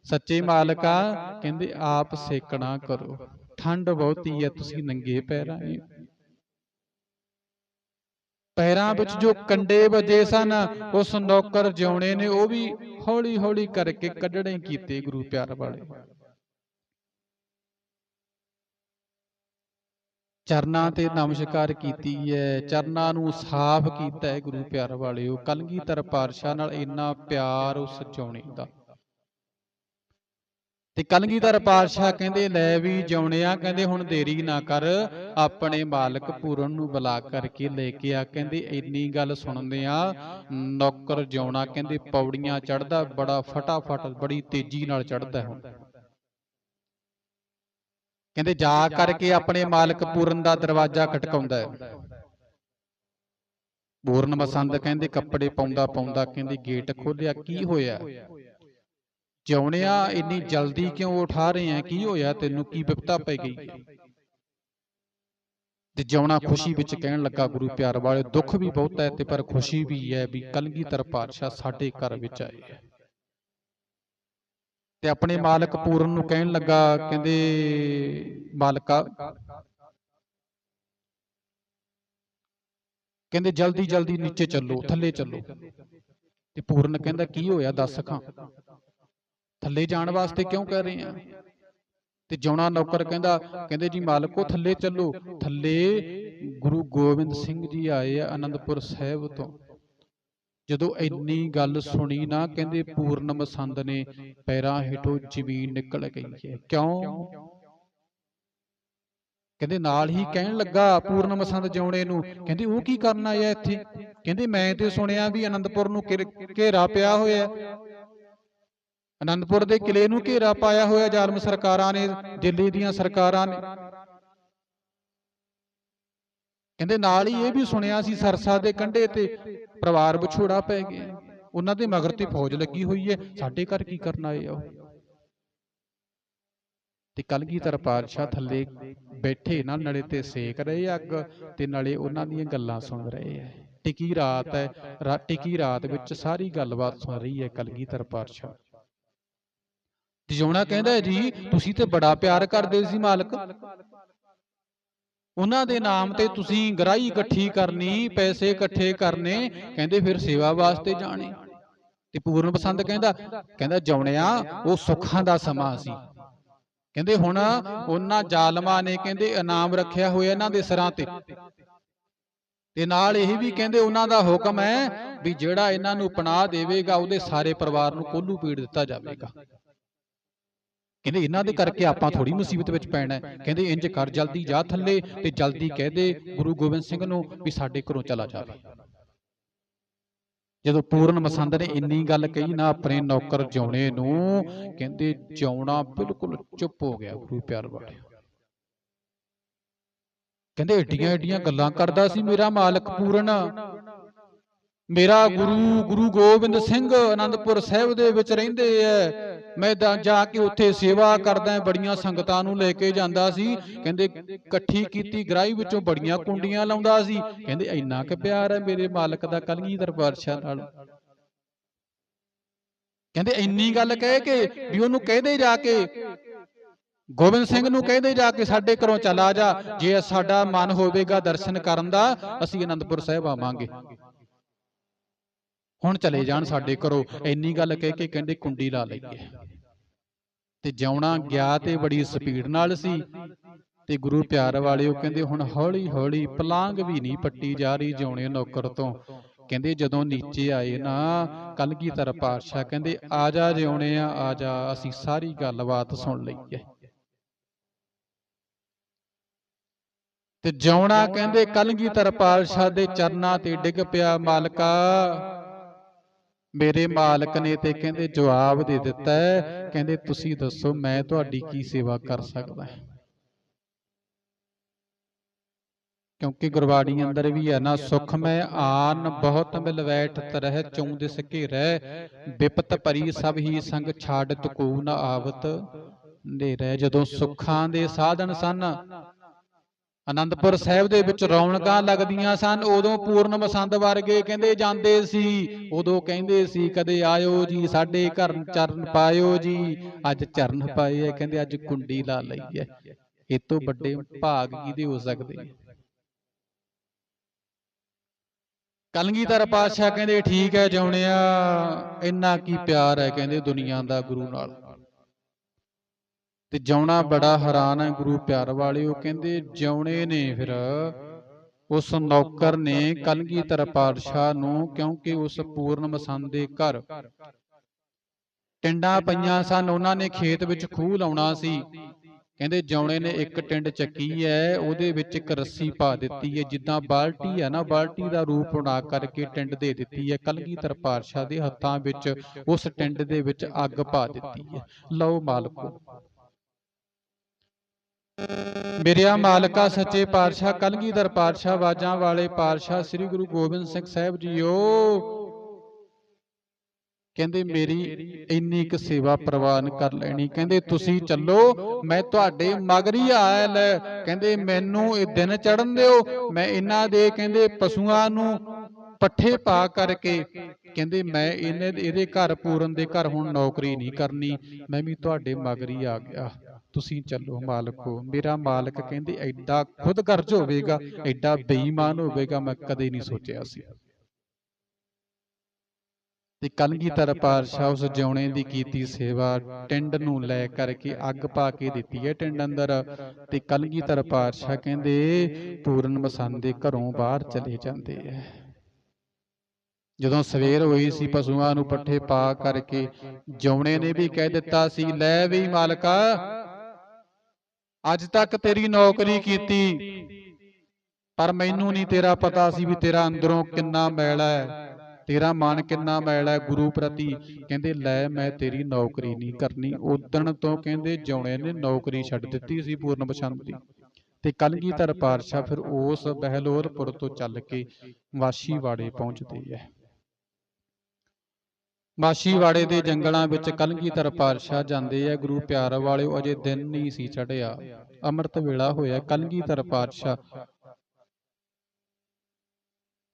ਸੱਚੇ ਮਾਲਕਾ ਕਹਿੰਦੇ ਆਪ ਸੇਕਣਾ ਕਰੋ। ਠੰਡ ਬਹੁਤੀ ਹੈ ਤੁਸੀਂ ਨੰਗੇ ਪੈਰਾਂ। ਪੈਰਾਂ ਵਿੱਚ ਜੋ ਕੰਡੇ ਵੱਜੇ ਸਨ ਉਸ ਨੌਕਰ ਜਿਉਣੇ ਨੇ ਉਹ ਵੀ ਹੌਲੀ ਹੌਲੀ ਕਰਕੇ ਕੱਢਣੇ ਕੀਤੇ ਗੁਰੂ ਪਿਆਰ ਵਾਲੇ। ਚਰਨਾਂ ਤੇ ਨਮਸਕਾਰ ਕੀਤੀ ਹੈ ਚਰਨਾਂ ਨੂੰ ਸਾਫ਼ ਕੀਤਾ ਹੈ ਗੁਰੂ ਪਿਆਰ ਵਾਲਿਓ ਕਲਗੀਧਰ ਪਾਤਸ਼ਾਹ ਨਾਲ ਇੰਨਾ ਪਿਆਰ ਉਸ ਜਿਉਣੇ ਦਾ। ਤੇ ਕਲਗੀਧਰ ਪਾਤਸ਼ਾਹ ਕਹਿੰਦੇ ਲੈ ਵੀ ਜਿਉਣਿਆ ਕਹਿੰਦੇ ਹੁਣ ਦੇਰੀ ਨਾ ਕਰ ਆਪਣੇ ਮਾਲਕ ਪੂਰਨ ਨੂੰ ਬੁਲਾ ਕਰਕੇ ਲੈ ਕੇ ਆ। ਕਹਿੰਦੇ ਇੰਨੀ ਗੱਲ ਸੁਣਦੇ ਆ ਨੌਕਰ ਜਿਉਣਾ ਕਹਿੰਦੇ ਪੌੜੀਆਂ ਚੜਦਾ ਬੜਾ ਫਟਾਫਟ ਬੜੀ ਤੇਜ਼ੀ ਨਾਲ ਚੜਦਾ ਹੁਣ। ਕਹਿੰਦੇ ਜਾ ਕਰਕੇ ਆਪਣੇ ਮਾਲਕ ਪੂਰਨ ਦਾ ਦਰਵਾਜ਼ਾ ਖਟਕਾਉਂਦਾ ਹੈ। ਪੂਰਨ ਮਸੰਦ ਕਹਿੰਦੇ ਕੱਪੜੇ ਪਾਉਂਦਾ ਪਾਉਂਦਾ ਕਹਿੰਦੇ ਗੇਟ ਖੋਲਿਆ ਕੀ ਹੋਇਆ? ਜਿਉਣਿਆ ਇੰਨੀ ਜਲਦੀ ਕਿਉਂ ਉਠਾ ਰਹੇ ਆ ਕੀ ਹੋਇਆ? ਤੈਨੂੰ ਕੀ ਵਿਪਤਾ ਪੈ ਗਈ? ਤੇ ਜਿਉਣਾ ਖੁਸ਼ੀ ਵਿੱਚ ਕਹਿਣ ਲੱਗਾ ਗੁਰੂ ਪਿਆਰ ਵਾਲੇ ਦੁੱਖ ਵੀ ਬਹੁਤ ਹੈ ਤੇ ਪਰ ਖੁਸ਼ੀ ਵੀ ਹੈ ਵੀ ਕਲਗੀਧਰ ਪਾਤਸ਼ਾਹ ਸਾਡੇ ਘਰ ਵਿੱਚ ਆਏ ਹੈ। ਤੇ ਆਪਣੇ ਮਾਲਕ ਪੂਰਨ ਨੂੰ ਕਹਿਣ ਲੱਗਾ ਕਹਿੰਦੇ ਮਾਲਕਾ। ਕਹਿੰਦੇ ਜਲਦੀ ਜਲਦੀ ਨੀਚੇ ਚੱਲੋ ਥੱਲੇ ਚੱਲੋ। ਤੇ ਪੂਰਨ ਕਹਿੰਦਾ ਕੀ ਹੋਇਆ ਦੱਸ ਖਾਂ। ਥੱਲੇ ਜਾਣ ਵਾਸਤੇ ਕਿਉਂ ਕਹਿ ਰਹੇ ਆ ਤੇ ਜੌਣਾ ਨੌਕਰ ਕਹਿੰਦਾ ਕਹਿੰਦੇ ਜੀ ਮਾਲਕੋ ਥੱਲੇ ਚੱਲੋ। ਥੱਲੇ ਗੁਰੂ ਗੋਬਿੰਦ ਸਿੰਘ ਜੀ ਆਏ ਆ ਆਨੰਦਪੁਰ ਸਾਹਿਬ ਤੋਂ। ਜਦੋਂ ਇੰਨੀ ਗੱਲ ਸੁਣੀ ਨਾ ਕਹਿੰਦੇ ਪੂਰਨ ਮਸੰਦ ਨੇ ਪੈਰਾਂ ਹੇਠੋਂ ਜ਼ਮੀਨ ਨਿਕਲ ਗਈ ਹੈ। ਕਿਉਂ? ਕਹਿੰਦੇ ਨਾਲ ਹੀ ਕਹਿਣ ਲੱਗਾ ਪੂਰਨ ਮਸੰਦ ਜਿਉਣੇ ਨੂੰ। ਕਹਿੰਦੇ ਉਹ ਕੀ ਕਰਨ ਆਇਆ ਇੱਥੇ? ਕਹਿੰਦੇ ਮੈਂ ਤੇ ਸੁਣਿਆ ਵੀ ਆਨੰਦਪੁਰ ਨੂੰ ਘੇਰ- ਪਿਆ ਹੋਇਆ। ਹੈ। ਆਨੰਦਪੁਰ ਦੇ ਕਿਲੇ ਨੂੰ ਘੇਰਾ ਪਾਇਆ ਹੋਇਆ ਜ਼ਾਲਮ ਸਰਕਾਰਾਂ ਨੇ ਦਿੱਲੀ ਦੀਆਂ ਸਰਕਾਰਾਂ ਨੇ। ਕਹਿੰਦੇ ਨਾਲ ਹੀ ਇਹ ਵੀ ਸੁਣਿਆ ਸੀ ਸਰਸਾ ਦੇ ਕੰਢੇ ਤੇ ਪਰਿਵਾਰ ਵਿਛੋੜਾ ਪੈ ਗਿਆ। ਉਹਨਾਂ ਦੇ ਮਗਰ ਤੇ ਫੌਜ ਲੱਗੀ ਹੋਈ ਹੈ। ਸਾਡੇ ਘਰ ਕੀ ਕਰਨ ਆਏ ਆ ਤੇ ਕਲਗੀਧਰ ਪਾਤਸ਼ਾਹ ਥੱਲੇ ਬੈਠੇ ਨਾ ਨਲੇ ਤੇ ਸੇਕ ਰਹੇ ਅੱਗ ਤੇ ਨਾਲੇ ਉਹਨਾਂ ਦੀਆਂ ਗੱਲਾਂ ਸੁਣ ਰਹੇ ਐ ਟਿਕੀ ਰਾਤ ਹੈ ਟਿਕੀ ਰਾਤ ਵਿੱਚ ਸਾਰੀ ਗੱਲਬਾਤ ਸੁਣ ਰਹੀ ਹੈ ਕਲਗੀਧਰ ਪਾਤਸ਼ਾਹ? ਜਿਉਣਾ ਕਹਿੰਦਾ ਜੀ ਤੁਸੀਂ ਤੇ ਬੜਾ ਪਿਆਰ ਕਰਦੇ ਸੀ ਮਾਲਕ। ਉਹਨਾਂ ਦੇ ਨਾਮ ਤੇ ਤੁਸੀਂ ਗਰਾਈ ਇਕੱਠੀ ਕਰਨੀ, ਪੈਸੇ ਇਕੱਠੇ ਕਰਨੇ, ਕਹਿੰਦੇ ਫਿਰ ਸੇਵਾ ਵਾਸਤੇ ਜਾਣੇ। ਤੇ ਪੂਰਨ ਪਸੰਦ ਕਹਿੰਦਾ ਕਹਿੰਦਾ ਜਉਣਿਆ ਉਹ ਸੁੱਖਾਂ ਦਾ ਸਮਾਂ ਸੀ। ਕਹਿੰਦੇ ਹੁਣ ਉਹਨਾਂ ਜ਼ਾਲਮਾਂ ਨੇ ਕਹਿੰਦੇ ਇਨਾਮ ਰੱਖਿਆ ਹੋਇਆ ਇਹਨਾਂ ਦੇ ਸਿਰਾਂ ਤੇ। ਤੇ ਨਾਲ ਇਹ ਵੀ ਕਹਿੰਦੇ ਉਹਨਾਂ ਦਾ ਹੁਕਮ ਹੈ ਵੀ ਜਿਹੜਾ ਇਹਨਾਂ ਨੂੰ ਪਨਾਹ ਦੇਵੇਗਾ, ਉਹਦੇ ਸਾਰੇ ਪਰਿਵਾਰ ਨੂੰ ਕੋਲੂ ਪੀੜ ਦਿੱਤਾ ਜਾਵੇਗਾ। ਕਹਿੰਦੇ ਇਹਨਾਂ ਦੇ ਕਰਕੇ ਆਪਾਂ ਥੋੜੀ ਮੁਸੀਬਤ ਵਿੱਚ ਪੈਣਾ। ਕਹਿੰਦੇ ਇੰਜ ਕਰ ਜਲਦੀ ਜਾ ਥੱਲੇ ਤੇ ਜਲਦੀ ਕਹਿ ਦੇ ਗੁਰੂ ਗੋਬਿੰਦ ਸਿੰਘ ਨੂੰ ਵੀ ਸਾਡੇ ਘਰੋਂ ਚਲਾ ਜਾਵੇ ਜਦੋਂ ਪੂਰਨ ਮਸੰਦ ਨੇ ਇੰਨੀ ਗੱਲ ਕਹੀ ਨਾ ਆਪਣੇ ਨੌਕਰ ਜਿਉਣੇ ਨੂੰ ਕਹਿੰਦੇ ਜਿਉਣਾ ਬਿਲਕੁਲ ਚੁੱਪ ਹੋ ਗਿਆ ਗੁਰੂ ਪਿਆਰ ਵਾਲੇ ਕਹਿੰਦੇ ਏਡੀਆਂ ਏਡੀਆਂ ਗੱਲਾਂ ਕਰਦਾ ਸੀ ਮੇਰਾ ਮਾਲਕ ਪੂਰਨ। ਮੇਰਾ ਗੁਰੂ ਗੁਰੂ ਗੋਬਿੰਦ ਸਿੰਘ ਆਨੰਦਪੁਰ ਸਾਹਿਬ ਦੇ ਵਿੱਚ ਰਹਿੰਦੇ ਐ। ਮੈਂ ਤਾਂ ਜਾ ਕੇ ਉੱਥੇ ਸੇਵਾ ਕਰਦਾ ਬੜੀਆਂ ਸੰਗਤਾਂ ਨੂੰ ਲੈ ਕੇ ਜਾਂਦਾ ਸੀ। ਕਹਿੰਦੇ ਇਕੱਠੀ ਕੀਤੀ ਗ੍ਰਾਈ ਵਿੱਚੋਂ ਬੜੀਆਂ ਕੁੰਡੀਆਂ ਲਾਉਂਦਾ ਸੀ। ਕਹਿੰਦੇ ਇੰਨਾ ਕੁ ਪਿਆਰ ਹੈ ਮੇਰੇ ਮਾਲਕ ਦਾ ਕਲਗੀਧਰ ਪਾਤਸ਼ਾਹ ਨਾਲ। ਕਹਿੰਦੇ ਇੰਨੀ ਗੱਲ ਕਹਿ ਕੇ ਵੀ ਉਹਨੂੰ ਕਹਦੇ ਜਾ ਕੇ ਗੋਬਿੰਦ ਸਿੰਘ ਨੂੰ ਕਹਿੰਦੇ ਜਾ ਕੇ ਸਾਡੇ ਘਰੋਂ ਚਲਾ ਜਾ। ਜੇ ਸਾਡਾ ਮਨ ਹੋਵੇਗਾ ਦਰਸ਼ਨ ਕਰਨ ਦਾ ਅਸੀਂ ਆਨੰਦਪੁਰ ਸਾਹਿਬ ਆਵਾਂਗੇ। ਹੁਣ ਚਲੇ ਜਾਣ ਸਾਡੇ ਘਰੋਂ, ਇੰਨੀ ਗੱਲ ਕਹਿ ਕੇ ਕਹਿੰਦੇ ਕੁੰਡੀ ਲਾ ਲਈਏ। ਤੇ ਜਿਉਣਾ ਗਿਆ ਤੇ ਬੜੀ ਸਪੀਡ ਨਾਲ ਸੀ। ਤੇ ਗੁਰੂ ਪਿਆਰ ਵਾਲਿਓ ਕਹਿੰਦੇ ਹੁਣ ਹੌਲੀ ਹੌਲੀ ਪਲਾਂਗ ਵੀ ਨਹੀਂ ਪੱਟੀ ਜਾ ਰਹੀ ਜਿਉਣੇ ਨੌਕਰ ਤੋਂ। ਕਹਿੰਦੇ ਜਦੋਂ ਨੀਚੇ ਆਏ ਨਾ, ਕਲਗੀਧਰ ਪਾਤਸ਼ਾਹ ਕਹਿੰਦੇ, ਆ ਜਾ ਜਿਉਣੇ ਆ ਆ ਜਾ, ਅਸੀਂ ਸਾਰੀ ਗੱਲਬਾਤ ਸੁਣ ਲਈਏ। ਤੇ ਜਿਉਣਾ ਕਹਿੰਦੇ ਕਲਗੀਧਰ ਪਾਤਸ਼ਾਹ ਦੇ ਚਰਨਾਂ ਤੇ ਡਿੱਗ ਪਿਆ ਮਾਲਕਾ। ਮੇਰੇ ਮਾਲਕ ਨੇ ਤੇ ਕਹਿੰਦੇ ਜਵਾਬ ਦੇ ਦਿੱਤਾ ਕਹਿੰਦੇ ਤੁਸੀਂ ਦੱਸੋ ਮੈਂ ਤੁਹਾਡੀ ਕੀ ਸੇਵਾ ਕਰ ਸਕਦਾ ਕਿਉਂਕਿ ਗੁਰਬਾਣੀ ਅੰਦਰ ਵੀ ਹੈ ਨਾ ਸੁਖ ਮੈਂ ਆਨ ਬਹੁਤ ਮਿਲ ਬੈਠਤ ਰਹਿ ਚਉ ਦਿਸ ਘੇਰੈ ਵਿਪਤ ਭਰੀ ਸਭ ਹੀ ਸੰਗ ਛਾੜਤ ਕੋ ਨ ਆਵਤ। ਨੇਰੇ ਜਦੋਂ ਸੁੱਖਾਂ ਦੇ ਸਾਧਨ ਸਨ ਆਨੰਦਪੁਰ ਸਾਹਿਬ ਦੇ ਵਿੱਚ ਰੌਣਕਾਂ ਲੱਗਦੀਆਂ ਸਨ। ਉਦੋਂ ਪੂਰਨ ਮਸੰਦ ਵਰਗੇ ਕਹਿੰਦੇ ਜਾਂਦੇ ਸੀ। ਉਦੋਂ ਕਹਿੰਦੇ ਸੀ ਕਦੇ ਆਇਓ ਜੀ ਸਾਡੇ ਘਰ ਚਰਨ ਪਾਇਓ ਜੀ। ਅੱਜ ਚਰਨ ਪਾਏ ਐ ਕਹਿੰਦੇ ਅੱਜ ਕੁੰਡੀ ਲਾ ਲਈ ਐ ਇਹ ਤੋਂ ਵੱਡੇ ਭਾਗ ਕਿਹਦੇ ਹੋ ਸਕਦੇ? ਕਲਗੀਧਰ ਪਾਤਸ਼ਾਹ ਕਹਿੰਦੇ ਠੀਕ ਹੈ ਜਿਉਣਿਆ ਇੰਨਾ ਕੀ ਪਿਆਰ ਹੈ ਕਹਿੰਦੇ ਦੁਨੀਆ ਦਾ ਗੁਰੂ ਨਾਲ। ਤੇ ਜਿਉਣਾ ਬੜਾ ਹੈਰਾਨ ਹੈ ਗੁਰੂ ਪਿਆਰ ਵਾਲਿਓ ਕਹਿੰਦੇ ਜਿਉਣੇ ਨੇ ਫਿਰ। ਉਸ ਨੌਕਰ ਨੇ ਕਲਗੀਧਰ ਪਾਤਸ਼ਾਹ ਨੂੰ ਕਿਉਂਕਿ ਉਸ ਪੂਰਨ ਮਸੰਦ ਦੇ ਘਰ। ਟਿੰਡਾਂ ਪਈਆਂ ਸਨ ਉਹਨਾਂ ਨੇ ਖੇਤ ਵਿੱਚ ਖੂਹ ਲਾਉਣਾ ਸੀ। ਕਹਿੰਦੇ ਜੌਣੇ ਨੇ ਇੱਕ ਟਿੰਡ ਚੱਕੀ ਹੈ ਉਹਦੇ ਵਿੱਚ ਇੱਕ ਰੱਸੀ ਪਾ ਦਿੱਤੀ ਹੈ ਜਿੱਦਾਂ ਬਾਲਟੀ ਹੈ ਨਾ ਬਾਲਟੀ ਦਾ ਰੂਪ ਬਣਾ ਕਰਕੇ ਟਿੰਡ ਦੇ ਦਿੱਤੀ ਹੈ ਕਲਗੀਧਰ ਪਾਤਸ਼ਾਹ ਦੇ ਹੱਥਾਂ ਵਿੱਚ ਉਸ ਟਿੰਡ ਦੇ ਵਿੱਚ ਅੱਗ ਪਾ ਦਿੱਤੀ ਹੈ। ਲਓ ਮਾਲਕੋ ਮੇਰਿਆ ਮਾਲਕਾ, ਸੱਚੇ ਪਾਤਸ਼ਾਹ, ਕਲਗੀਧਰ ਪਾਤਸ਼ਾਹ ਵਾਜਾਂ ਵਾਲੇ ਪਾਤਸ਼ਾਹ, ਸ੍ਰੀ ਗੁਰੂ ਗੋਬਿੰਦ ਸਿੰਘ ਸਾਹਿਬ ਜੀਓ। ਕਹਿੰਦੇ, ਮੇਰੀ ਇੰਨੀ ਕੁ ਸੇਵਾ ਪ੍ਰਵਾਨ ਕਰ ਲੈਣੀ। ਕਹਿੰਦੇ, ਤੁਸੀਂ ਚੱਲੋ, ਮੈਂ ਤੁਹਾਡੇ ਮਗਰ ਹੀ ਮਗਰੀ ਲੈ ਕਹਿੰਦੇ, ਮੈਨੂੰ ਇਹ ਦਿਨ ਚੜਨ ਦਿਓ। ਮੈਂ ਇਹਨਾਂ ਦੇ, ਕਹਿੰਦੇ, ਪਸ਼ੂਆਂ ਨੂੰ ਪੱਠੇ ਪਾ ਕਰਕੇ, ਕਹਿੰਦੇ, ਮੈਂ ਇਹਨੇ, ਇਹਦੇ ਘਰ ਪੂਰਨ ਦੇ ਘਰ ਹੁਣ ਨੌਕਰੀ ਨਹੀਂ ਕਰਨੀ। ਮੈਂ ਵੀ ਤੁਹਾਡੇ ਮਗਰ ਹੀ ਆ ਗਿਆ। ਤੁਸੀਂ ਚੱਲੋ ਮਾਲਕੋ ਮੇਰਾ ਮਾਲਕ ਕਹਿੰਦੇ ਐਡਾ ਖੁਦਗਰਜ ਹੋਵੇਗਾ ਐਡਾ ਬੇਈਮਾਨ ਹੋਵੇਗਾ ਮੈਂ ਕਦੇ ਨਹੀਂ ਸੋਚਿਆ ਸੀ। ਤੇ ਕਲਗੀਧਰ ਪਾਤਸ਼ਾਹ ਉਸ ਜਿਉਣੇ ਦੀ ਕੀਤੀ ਸੇਵਾ ਟਿੰਡ ਨੂੰ ਲੈ ਕਰਕੇ ਅੱਗ ਪਾ ਕੇ ਦਿੱਤੀ ਹੈ ਟਿੰਡ ਅੰਦਰ। ਤੇ ਕਲਗੀਧਰ ਪਾਤਸ਼ਾਹ ਕਹਿੰਦੇ ਪੂਰਨ ਮਸੰਦ ਦੇ ਘਰੋਂ ਬਾਹਰ ਚਲੇ ਜਾਂਦੇ ਐ ਜਦੋਂ ਸਵੇਰ ਹੋਈ ਸੀ ਪਸ਼ੂਆਂ ਨੂੰ ਪੱਠੇ ਪਾ ਕਰਕੇ ਜਿਉਣੇ ਨੇ ਵੀ ਕਹਿ ਦਿੱਤਾ ਸੀ ਲੈ ਵੀ ਮਾਲਕਾ ਅੱਜ ਤੱਕ ਤੇਰੀ ਨੌਕਰੀ ਕੀਤੀ। ਪਰ ਮੈਨੂੰ ਨਹੀਂ ਤੇਰਾ ਪਤਾ ਸੀ ਵੀ ਤੇਰਾ ਅੰਦਰੋਂ ਕਿੰਨਾ ਮੈਲ ਹੈ। ਤੇਰਾ ਮਨ ਕਿੰਨਾ ਮੈਲ ਹੈ ਗੁਰੂ ਪ੍ਰਤੀ। ਕਹਿੰਦੇ ਲੈ ਮੈਂ ਤੇਰੀ ਨੌਕਰੀ ਨਹੀਂ ਕਰਨੀ। ਉਦਣ ਤੋਂ ਕਹਿੰਦੇ ਜਿਉਣੇ ਨੇ ਨੌਕਰੀ ਛੱਡ ਦਿੱਤੀ ਸੀ ਪੂਰਨ ਬਸੰਤ। ਦੀ ਤੇ ਕਲਗੀਧਰ ਪਾਤਸ਼ਾਹ ਫਿਰ ਉਸ ਬਹਿਲੋਲਪੁਰ ਤੋਂ ਚੱਲ ਕੇ ਵਾਸ਼ੀਵਾੜੇ ਪਹੁੰਚਦੇ ਐ ਮਾਸ਼ੀਵਾੜੇ ਦੇ ਜੰਗਲਾਂ ਵਿੱਚ ਕਲਗੀਧਰ ਪਾਤਸ਼ਾਹ ਜਾਂਦੇ ਆ ਗੁਰੂ ਪਿਆਰ ਵਾਲਿਓ ਅਜੇ ਦਿਨ ਨਹੀਂ ਸੀ ਚੜਿਆ ਅੰਮ੍ਰਿਤ ਵੇਲਾ ਹੋਇਆ ਕਲਗੀਧਰ ਪਾਤਸ਼ਾਹ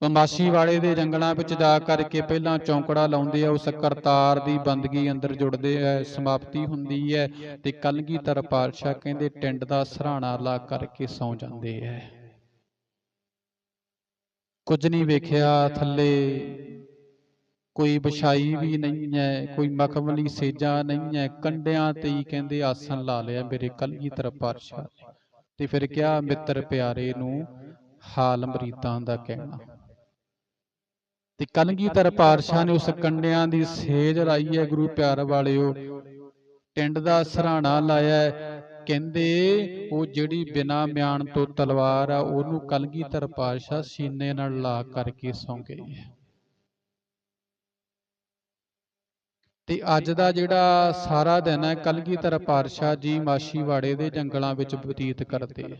ਉਹ ਮਾਸ਼ੀਵਾੜੇ ਦੇ ਜੰਗਲਾਂ ਵਿੱਚ ਜਾ ਕਰਕੇ ਪਹਿਲਾਂ ਚੌਂਕੜਾ ਲਾਉਂਦੇ ਆ ਉਸ ਕਰਤਾਰ ਦੀ ਬੰਦਗੀ ਅੰਦਰ ਜੁੜਦੇ ਐ ਸਮਾਪਤੀ ਹੁੰਦੀ ਹੈ ਤੇ ਕਲਗੀਧਰ ਪਾਤਸ਼ਾਹ ਕਹਿੰਦੇ ਟਿੰਡ ਦਾ ਸਰਾਣਾ ਲਾ ਕਰਕੇ ਸੌ ਜਾਂਦੇ ਐ ਕੁਝ ਨਹੀਂ ਵੇਖਿਆ ਥੱਲੇ ਕੋਈ ਵਿਛਾਈ ਵੀ ਨਹੀਂ ਹੈ ਕੋਈ ਮਖਮਲੀ ਸੇਜਾ ਨਹੀਂ ਹੈ ਕੰਡਿਆਂ ਤੇ ਹੀ ਕਹਿੰਦੇ ਆਸਣ ਲਾ ਲਿਆ ਮੇਰੇ ਕਲਗੀਧਰ ਪਾਤਸ਼ਾਹ ਨੇ ਤੇ ਫਿਰ ਕਿਹਾ ਮਿੱਤਰ ਪਿਆਰੇ ਨੂੰ ਹਾਲ ਮਰੀਦਾਂ ਦਾ ਕਹਿਣਾ। ਤੇ ਕਲਗੀਧਰ ਪਾਤਸ਼ਾਹ ਨੇ ਉਸ ਕੰਡਿਆਂ ਦੀ ਸੇਜ ਲਾਈ ਹੈ ਗੁਰੂ ਪਿਆਰ ਵਾਲਿਓ। ਟਿੰਡ ਦਾ ਸਰਾਣਾ ਲਾਇਆ ਹੈ। ਕਹਿੰਦੇ ਉਹ ਜਿਹੜੀ ਬਿਨਾ ਮਿਆਨ ਤੋਂ ਤਲਵਾਰ ਆ ਉਹਨੂੰ ਕਲਗੀਧਰ ਪਾਤਸ਼ਾਹ ਸੀਨੇ ਨਾਲ ਲਾ ਕਰਕੇ ਸੌਂ ਗਏ ਤੇ ਅੱਜ ਦਾ ਜਿਹੜਾ ਸਾਰਾ ਦਿਨ ਹੈ ਕਲਗੀਧਰ ਪਾਤਸ਼ਾਹ ਜੀ ਮਾਸ਼ੀਵਾੜੇ ਦੇ ਜੰਗਲਾਂ ਵਿੱਚ ਬਤੀਤ ਕਰਦੇ ਹੈ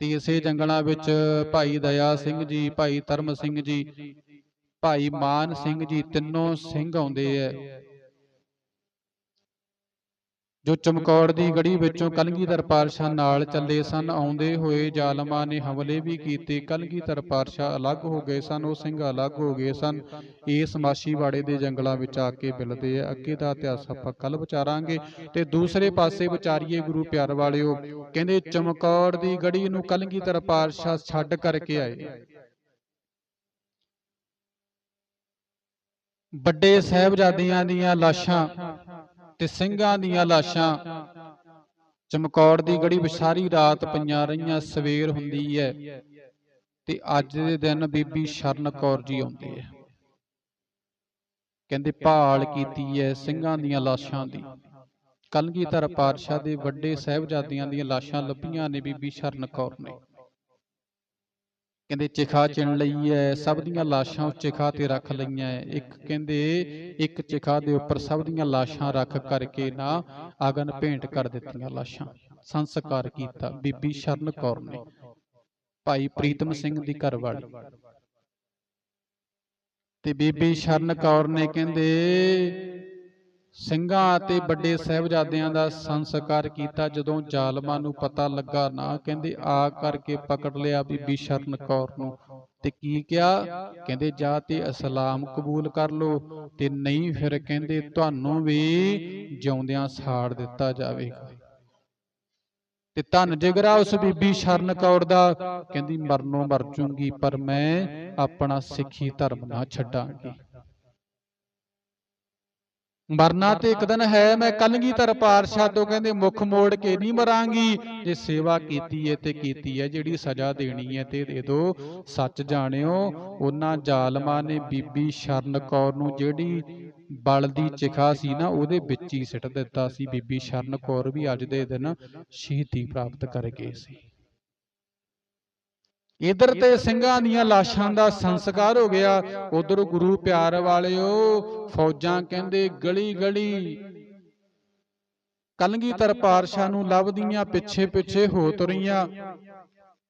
ਤੇ ਇਸੇ ਜੰਗਲਾਂ ਵਿੱਚ ਭਾਈ ਦਇਆ ਸਿੰਘ ਜੀ, ਭਾਈ ਧਰਮ ਸਿੰਘ ਜੀ, ਭਾਈ ਮਾਨ ਸਿੰਘ ਜੀ ਤਿੰਨੋਂ ਸਿੰਘ ਆਉਂਦੇ ਐ ਜੋ ਚਮਕੌਰ ਦੀ ਗੜੀ ਵਿੱਚੋਂ ਕਲਗੀਧਰ ਪਾਤਸ਼ਾਹ ਨਾਲ ਚੱਲੇ ਸਨ ਆਉਂਦੇ ਹੋਏ ਜ਼ਾਲਮਾਂ ਨੇ ਹਮਲੇ ਵੀ ਕੀਤੇ ਕਲਗੀਧਰ ਪਾਤਸ਼ਾਹ ਅਲੱਗ ਹੋ ਗਏ ਸਨ ਉਹ ਸਿੰਘ ਅਲੱਗ ਹੋ ਗਏ ਸਨ ਇਸ ਮਾਸ਼ੀਵਾੜੇ ਦੇ ਜੰਗਲਾਂ ਵਿੱਚ ਆ ਕੇ ਮਿਲਦੇ ਆ ਅੱਗੇ ਦਾ ਇਤਿਹਾਸ ਆਪਾਂ ਕੱਲ ਵਿਚਾਰਾਂਗੇ। ਤੇ ਦੂਸਰੇ ਪਾਸੇ ਵਿਚਾਰੀਏ ਗੁਰੂ ਪਿਆਰ ਵਾਲਿਓ ਕਹਿੰਦੇ ਚਮਕੌਰ ਦੀ ਗੜੀ ਨੂੰ ਕਲਗੀਧਰ ਪਾਤਸ਼ਾਹ ਛੱਡ ਕਰਕੇ ਆਏ। ਵੱਡੇ ਸਾਹਿਬਜ਼ਾਦਿਆਂ ਦੀਆਂ ਲਾਸ਼ਾਂ ਤੇ ਸਿੰਘਾਂ ਦੀਆਂ ਲਾਸ਼ਾਂ। ਚਮਕੌੜ ਦੀ ਗੜੀ ਵਿਸਾਰੀ ਰਾਤ ਪਈਆਂ ਰਹੀਆਂ, ਸਵੇਰ ਹੁੰਦੀ ਹੈ ਤੇ ਅੱਜ ਦੇ ਦਿਨ ਬੀਬੀ ਸ਼ਰਨ ਕੌਰ ਜੀ ਆਉਂਦੇ ਹੈ ਕਹਿੰਦੇ ਭਾਲ ਕੀਤੀ ਹੈ ਸਿੰਘਾਂ ਦੀਆਂ ਲਾਸ਼ਾਂ ਦੀ। ਕਲਗੀਧਰ ਪਾਤਸ਼ਾਹ ਦੇ ਵੱਡੇ ਸਾਹਿਬਜ਼ਾਦਿਆਂ ਦੀਆਂ ਲਾਸ਼ਾਂ ਲੱਭੀਆਂ ਨੇ ਬੀਬੀ ਸ਼ਰਨ ਕੌਰ ਨੇ। ਕਹਿੰਦੇ ਚਿਖਾ ਚਿਣ ਲਈ ਹੈ ਸਭ ਦੀਆਂ ਲਾਸ਼ਾਂ ਉਸ ਚਿਖਾ ਤੇ ਰੱਖ ਲਈਆਂ ਇੱਕ ਕਹਿੰਦੇ, ਇੱਕ ਚਿਖਾ ਦੇ ਉੱਪਰ ਸਭ ਦੀਆਂ ਲਾਸ਼ਾਂ ਰੱਖ ਕਰਕੇ ਨਾ ਅਗਨ ਭੇਂਟ ਕਰ ਦਿੱਤੀਆਂ ਲਾਸ਼ਾਂ। ਸੰਸਕਾਰ ਕੀਤਾ ਬੀਬੀ ਸ਼ਰਨ ਕੌਰ ਨੇ। ਭਾਈ ਪ੍ਰੀਤਮ ਸਿੰਘ ਦੀ ਘਰਵਾਲੀ ਤੇ ਬੀਬੀ ਸ਼ਰਨ ਕੌਰ ਨੇ ਕਹਿੰਦੇ ਸਿੰਘਾਂ ਅਤੇ ਵੱਡੇ ਸਾਹਿਬਜ਼ਾਦਿਆਂ ਦਾ ਸੰਸਕਾਰ ਕੀਤਾ ਜਦੋਂ ਜ਼ਾਲਮਾਂ ਨੂੰ ਪਤਾ ਲੱਗਾ ਨਾ ਕਹਿੰਦੇ ਆ ਕਰਕੇ ਪਕੜ ਲਿਆ ਬੀਬੀ ਸ਼ਰਨ ਕੌਰ ਨੂੰ। ਤੇ ਕੀ ਕਿਹਾ? ਕਹਿੰਦੇ ਜਾ ਤੇ ਇਸਲਾਮ ਕਬੂਲ ਕਰ ਲੋ ਤੇ ਨਹੀਂ ਫਿਰ ਕਹਿੰਦੇ ਤੁਹਾਨੂੰ ਵੀ ਜਿਉਂਦਿਆਂ ਸਾੜ ਦਿੱਤਾ ਜਾਵੇਗਾ। ਤੇ ਧੰਨ ਜਿਗਰਾ ਉਸ ਬੀਬੀ ਸ਼ਰਨ ਕੌਰ ਦਾ ਕਹਿੰਦੀ ਮਰਨੋਂ ਮਰ ਜੂੰਗੀ ਪਰ ਮੈਂ ਆਪਣਾ ਸਿੱਖੀ ਧਰਮ ਨਾ ਛੱਡਾਂਗੀ। ਮਰਨਾ ਤੇ ਇੱਕ ਦਿਨ ਹੈ ਮੈਂ ਕਲਗੀਧਰ ਪਾਤਸ਼ਾਹ ਤੋਂ ਕਹਿੰਦੇ ਮੁਖ ਮੋੜ ਕੇ ਨਹੀਂ ਮਰਾਂਗੀ ਜੇ ਸੇਵਾ ਕੀਤੀ ਹੈ ਤੇ ਕੀਤੀ ਹੈ ਜਿਹੜੀ ਸਜ਼ਾ ਦੇਣੀ ਹੈ ਤੇ ਦੇ ਦੋ। ਸੱਚ ਜਾਣਿਓ ਉਹਨਾਂ ਜ਼ਾਲਮਾਂ ਨੇ ਬੀਬੀ ਸ਼ਰਨ ਕੌਰ ਨੂੰ ਜਿਹੜੀ ਬਲ ਦੀ ਚਿਖਾ ਸੀ ਨਾ ਉਹਦੇ ਵਿੱਚ ਹੀ ਸਿੱਟ ਦਿੱਤਾ ਸੀ ਬੀਬੀ ਸ਼ਰਨ ਕੌਰ ਵੀ ਅੱਜ ਦੇ ਦਿਨ ਸ਼ਹੀਦੀ ਪ੍ਰਾਪਤ ਕਰ ਗਏ ਸੀ। ਇਧਰ ਤੇ ਸਿੰਘਾਂ ਦੀਆਂ ਲਾਸ਼ਾਂ ਦਾ ਸੰਸਕਾਰ ਹੋ ਗਿਆ। ਉਧਰ ਗੁਰੂ ਪਿਆਰ ਵਾਲਿਓ ਫੌਜਾਂ ਕਹਿੰਦੇ ਗਲੀ ਗਲੀ। ਕਲਗੀਧਰ ਪਾਤਸ਼ਾਹ ਨੂੰ ਲੱਭਦੀਆਂ ਪਿੱਛੇ ਪਿੱਛੇ ਹੋ ਤੁਰੀਆਂ।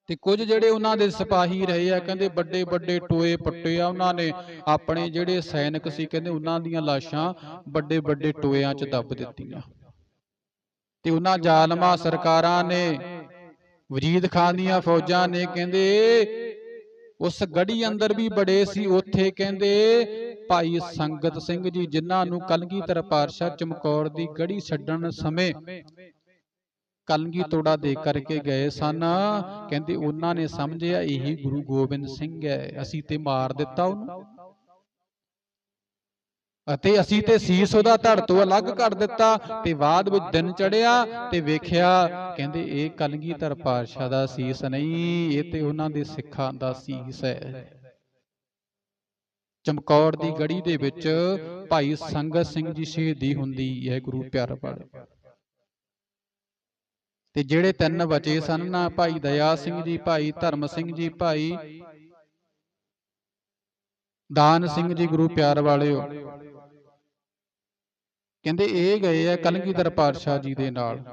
ਤੇ ਕੁਝ ਜਿਹੜੇ ਉਹਨਾਂ ਦੇ ਸਿਪਾਹੀ ਰਹੇ ਆ ਕਹਿੰਦੇ ਵੱਡੇ ਵੱਡੇ ਟੋਏ ਪੱਟੇ ਆ ਉਹਨਾਂ ਨੇ। ਆਪਣੇ ਜਿਹੜੇ ਸੈਨਿਕ ਸੀ ਕਹਿੰਦੇ ਉਹਨਾਂ ਦੀਆਂ ਲਾਸ਼ਾਂ ਵੱਡੇ ਵੱਡੇ ਟੋਇਆਂ 'ਚ ਦੱਬ ਦਿੱਤੀਆਂ। ਤੇ ਉਹਨਾਂ ਜ਼ਾਲਮਾਂ ਸਰਕਾਰਾਂ ਨੇ ਵਜੀਦ ਖਾਨ ਦੀਆਂ ਫੌਜਾਂ ਨੇ ਕਹਿੰਦੇ, ਉਸ ਗੜੀ ਅੰਦਰ ਵੀ ਬੜੇ ਸੀ, ਉੱਥੇ ਕਹਿੰਦੇ, ਭਾਈ ਸੰਗਤ ਸਿੰਘ ਜੀ, ਜਿਨ੍ਹਾਂ ਨੂੰ ਕਲਗੀਧਰ ਪਾਤਸ਼ਾਹ ਚਮਕੌਰ ਦੀ ਗੜੀ ਛੱਡਣ ਸਮੇਂ ਕਲਗੀ ਤੋੜਾ ਦੇ ਕਰਕੇ ਗਏ ਸਨ, ਕਹਿੰਦੇ ਉਹਨਾਂ ਨੇ ਸਮਝਿਆ, ਇਹੀ ਗੁਰੂ ਗੋਬਿੰਦ ਸਿੰਘ ਹੈ, ਅਸੀਂ ਤੇ ਮਾਰ ਦਿੱਤਾ ਉਹਨੂੰ। ਅਤੇ ਅਸੀਂ ਤੇ ਸੀਸ ਉਹਦਾ ਧੜ ਤੋਂ ਅਲੱਗ ਕਰ ਦਿੱਤਾ ਤੇ ਬਾਅਦ ਵਿੱਚ ਦਿਨ ਚੜਿਆ ਤੇ ਵੇਖਿਆ, ਕਹਿੰਦੇ ਇਹ ਕਲਗੀਧਰ ਪਾਤਸ਼ਾਹ ਦਾ ਸੀਸ ਨਹੀਂ, ਇਹ ਤੇ ਉਹਨਾਂ ਦੇ ਸਿੱਖਾਂ ਦਾ ਸੀਸ ਹੈ। ਚਮਕੌਰ ਦੀ ਗੜੀ ਦੇ ਵਿੱਚ ਭਾਈ ਸੰਗਤ ਸਿੰਘ ਜੀ ਸ਼ਹੀਦੀ ਹੁੰਦੀ ਹੈ ਗੁਰੂ ਪਿਆਰ ਵਾਲੇ ਤੇ ਜਿਹੜੇ ਤਿੰਨ ਬਚੇ ਸਨ ਨਾ, ਭਾਈ ਦਇਆ ਸਿੰਘ ਜੀ, ਭਾਈ ਧਰਮ ਸਿੰਘ ਜੀ, ਭਾਈ ਦਾਨ ਸਿੰਘ ਜੀ ਗੁਰੂ ਪਿਆਰ ਵਾਲਿਓ ਕਹਿੰਦੇ ਇਹ ਗਏ ਆ ਕਲਗੀਧਰ ਪਾਤਸ਼ਾਹ ਜੀ ਦੇ ਨਾਲ।